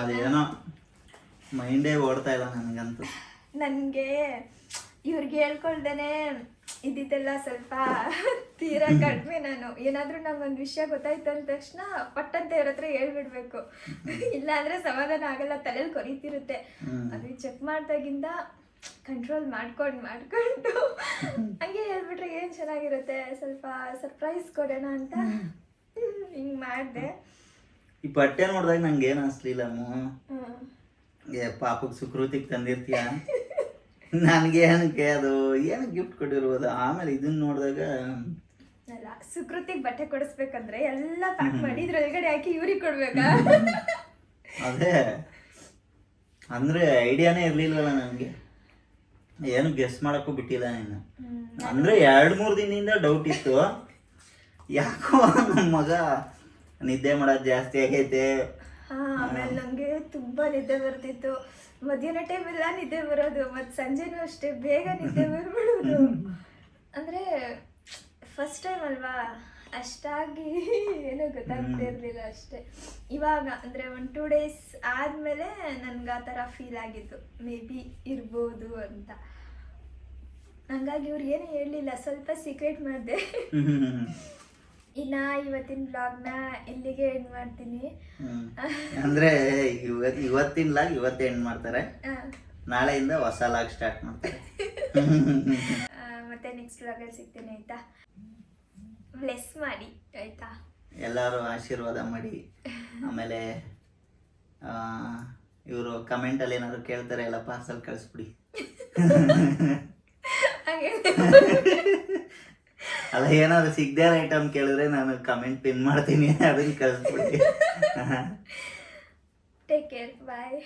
ಅದೇನೋ ಮೈಂಡೇ ಓಡ್ತಾ ಇಲ್ಲ ನನಗಂತೂ. ನನಗೆ ಇವ್ರಿಗೆ ಹೇಳ್ಕೊಳ್ದೇನೆ ಇದ್ದಿದ್ದೆಲ್ಲ ಸ್ವಲ್ಪ ತೀರಾ ಕಡಿಮೆ ನಾನು. ಏನಾದರೂ ನಂಗೊಂದು ವಿಷಯ ಗೊತ್ತಾಯ್ತು ಅಂದ ತಕ್ಷಣ ಪಟ್ಟಂತ ಇವ್ರ ಹತ್ರ ಹೇಳ್ಬಿಡ್ಬೇಕು. ಇಲ್ಲಾಂದ್ರೆ ಸಮಾಧಾನ ಆಗಲ್ಲ ತಲೆಯಲ್ಲಿ ಕೊರಿತಿರುತ್ತೆ. ಅದು ಚೆಕ್ ಮಾಡ್ದಾಗಿಂದ ಕಂಟ್ರೋಲ್ ಮಾಡ್ಕೊಂಡು ಮಾಡ್ಕೊಂಡು ಹಂಗೆ ಹೇಳ್ಬಿಟ್ರೆ ಏನು ಚೆನ್ನಾಗಿರುತ್ತೆ? ಸ್ವಲ್ಪ ಸರ್ಪ್ರೈಸ್ ಕೊಡೋಣ ಅಂತ ಹಿಂಗೆ ಮಾಡಿದೆ. ಈ ಬಟ್ಟೆ ನೋಡಿದಾಗ ನಂಗೆ ಏನು ಅನಿಸ್ಲಿಲ್ಲ ಏ ಪಾಪಕ್ಕೆ ಸುಕೃತಿಗೆ ತಂದಿರ್ತೀಯ? ನನಗೆ ಏನಕ್ಕೆ ಅದು? ಏನು ಗಿಫ್ಟ್ ಕೊಟ್ಟಿರ್ಬೋದು? ಆಮೇಲೆ ಇದನ್ನ ನೋಡಿದಾಗ ಅಲ್ಲ ಸುಕೃತಿಗೆ ಬಟ್ಟೆ ಕೊಡಿಸ್ಬೇಕಂದ್ರೆ ಎಲ್ಲ ಪ್ಯಾಕ್ ಮಾಡಿ ಇದ್ರೊಳಗಡೆ ಹಾಕಿ ಇವ್ರಿಗೆ ಕೊಡ್ಬೇಕಾ? ಅದೇ. ಅಂದ್ರೆ ಐಡಿಯಾನೇ ಇರಲಿಲ್ಲಲ್ಲ ನನಗೆ. ಏನು ಗೆಸ್ ಮಾಡೋಕ್ಕೂ ಬಿಟ್ಟಿಲ್ಲ ನೀನು. ಅಂದ್ರೆ ಎರಡು ಮೂರು ದಿನದಿಂದ ಡೌಟ್ ಇತ್ತು. ಯಾಕೋ ನಮ್ಮ ಮಗ ನಿದ್ದೆ ಮಾಡೋದು ಜಾಸ್ತಿ ಆಗೈತೆ. ಹಾ ಆಮೇಲೆ ನಂಗೆ ತುಂಬಾ ನಿದ್ದೆ ಬರ್ತಿತ್ತು. ಮಧ್ಯಾಹ್ನ ಟೈಮ್ ಎಲ್ಲ ನಿದ್ದೆ ಬರೋದು ಮತ್ತು ಸಂಜೆನೂ ಅಷ್ಟೇ ಬೇಗ ನಿದ್ದೆ ಬರ್ಬಿಡೋದು. ಅಂದ್ರೆ ಫಸ್ಟ್ ಟೈಮ್ ಅಲ್ವಾ? ಅಷ್ಟಾಗಿ ಏನೂ ಗೊತ್ತಾಗ್ತಿರ್ಲಿಲ್ಲ ಅಷ್ಟೇ. ಇವಾಗ ಅಂದ್ರೆ ಒಂದು ಟೂ ಡೇಸ್ ಆದಮೇಲೆ ನನ್ಗೆ ಆ ಥರ ಫೀಲ್ ಆಗಿತ್ತು ಮೇ ಬಿ ಇರ್ಬೋದು ಅಂತ. ಹಂಗಾಗಿ ಇವ್ರು ಏನೂ ಹೇಳಲಿಲ್ಲ. ಸ್ವಲ್ಪ ಸೀಕ್ರೆಟ್ ಮಾಡಿದೆ. ಇನ್ನ ಇವತ್ತಿನ ಬ್ಲಾಗ್ನ ಇಲ್ಲಿಗೆ ಎಂಡ್ ಮಾಡ್ತೀನಿ. ಅಂದ್ರೆ ಇವತ್ ಇವತ್ತಿನ ಲಾಗ್ ಇವತ್ತೇ ಎಂಡ್ ಮಾಡ್ತಾರೆ. ನಾಳೆಯಿಂದ ಹೊಸ ಲಾಗ್ ಸ್ಟಾರ್ಟ್ ಮಾಡ್ತಾರೆ. ಮತ್ತೆ ನೆಕ್ಸ್ಟ್ ಬ್ಲಾಗಲ್ಲಿ ಸಿಗ್ತೀನಿ ಆಯ್ತಾ? ಬ್ಲೆಸ್ ಮಾಡಿ ಆಯ್ತಾ? ಎಲ್ಲರೂ ಆಶೀರ್ವಾದ ಮಾಡಿ. ಆಮೇಲೆ ಇವರು ಕಮೆಂಟಲ್ಲಿ ಏನಾದ್ರು ಕೇಳ್ತಾರೆ ಎಲ್ಲ ಪಾರ್ಸಲ್ ಕಳಿಸ್ಬಿಡಿ. ಅಲ್ಲ ಏನಾದ್ರು ಸಿಗದೇ ಐಟಮ್ ಕೇಳಿದ್ರೆ ನಾನು ಕಮೆಂಟ್ ಪಿನ್ ಮಾಡ್ತೀನಿ ಅದನ್ನ ಕಳಿಸ್ಬಿಡಿ. Take care bye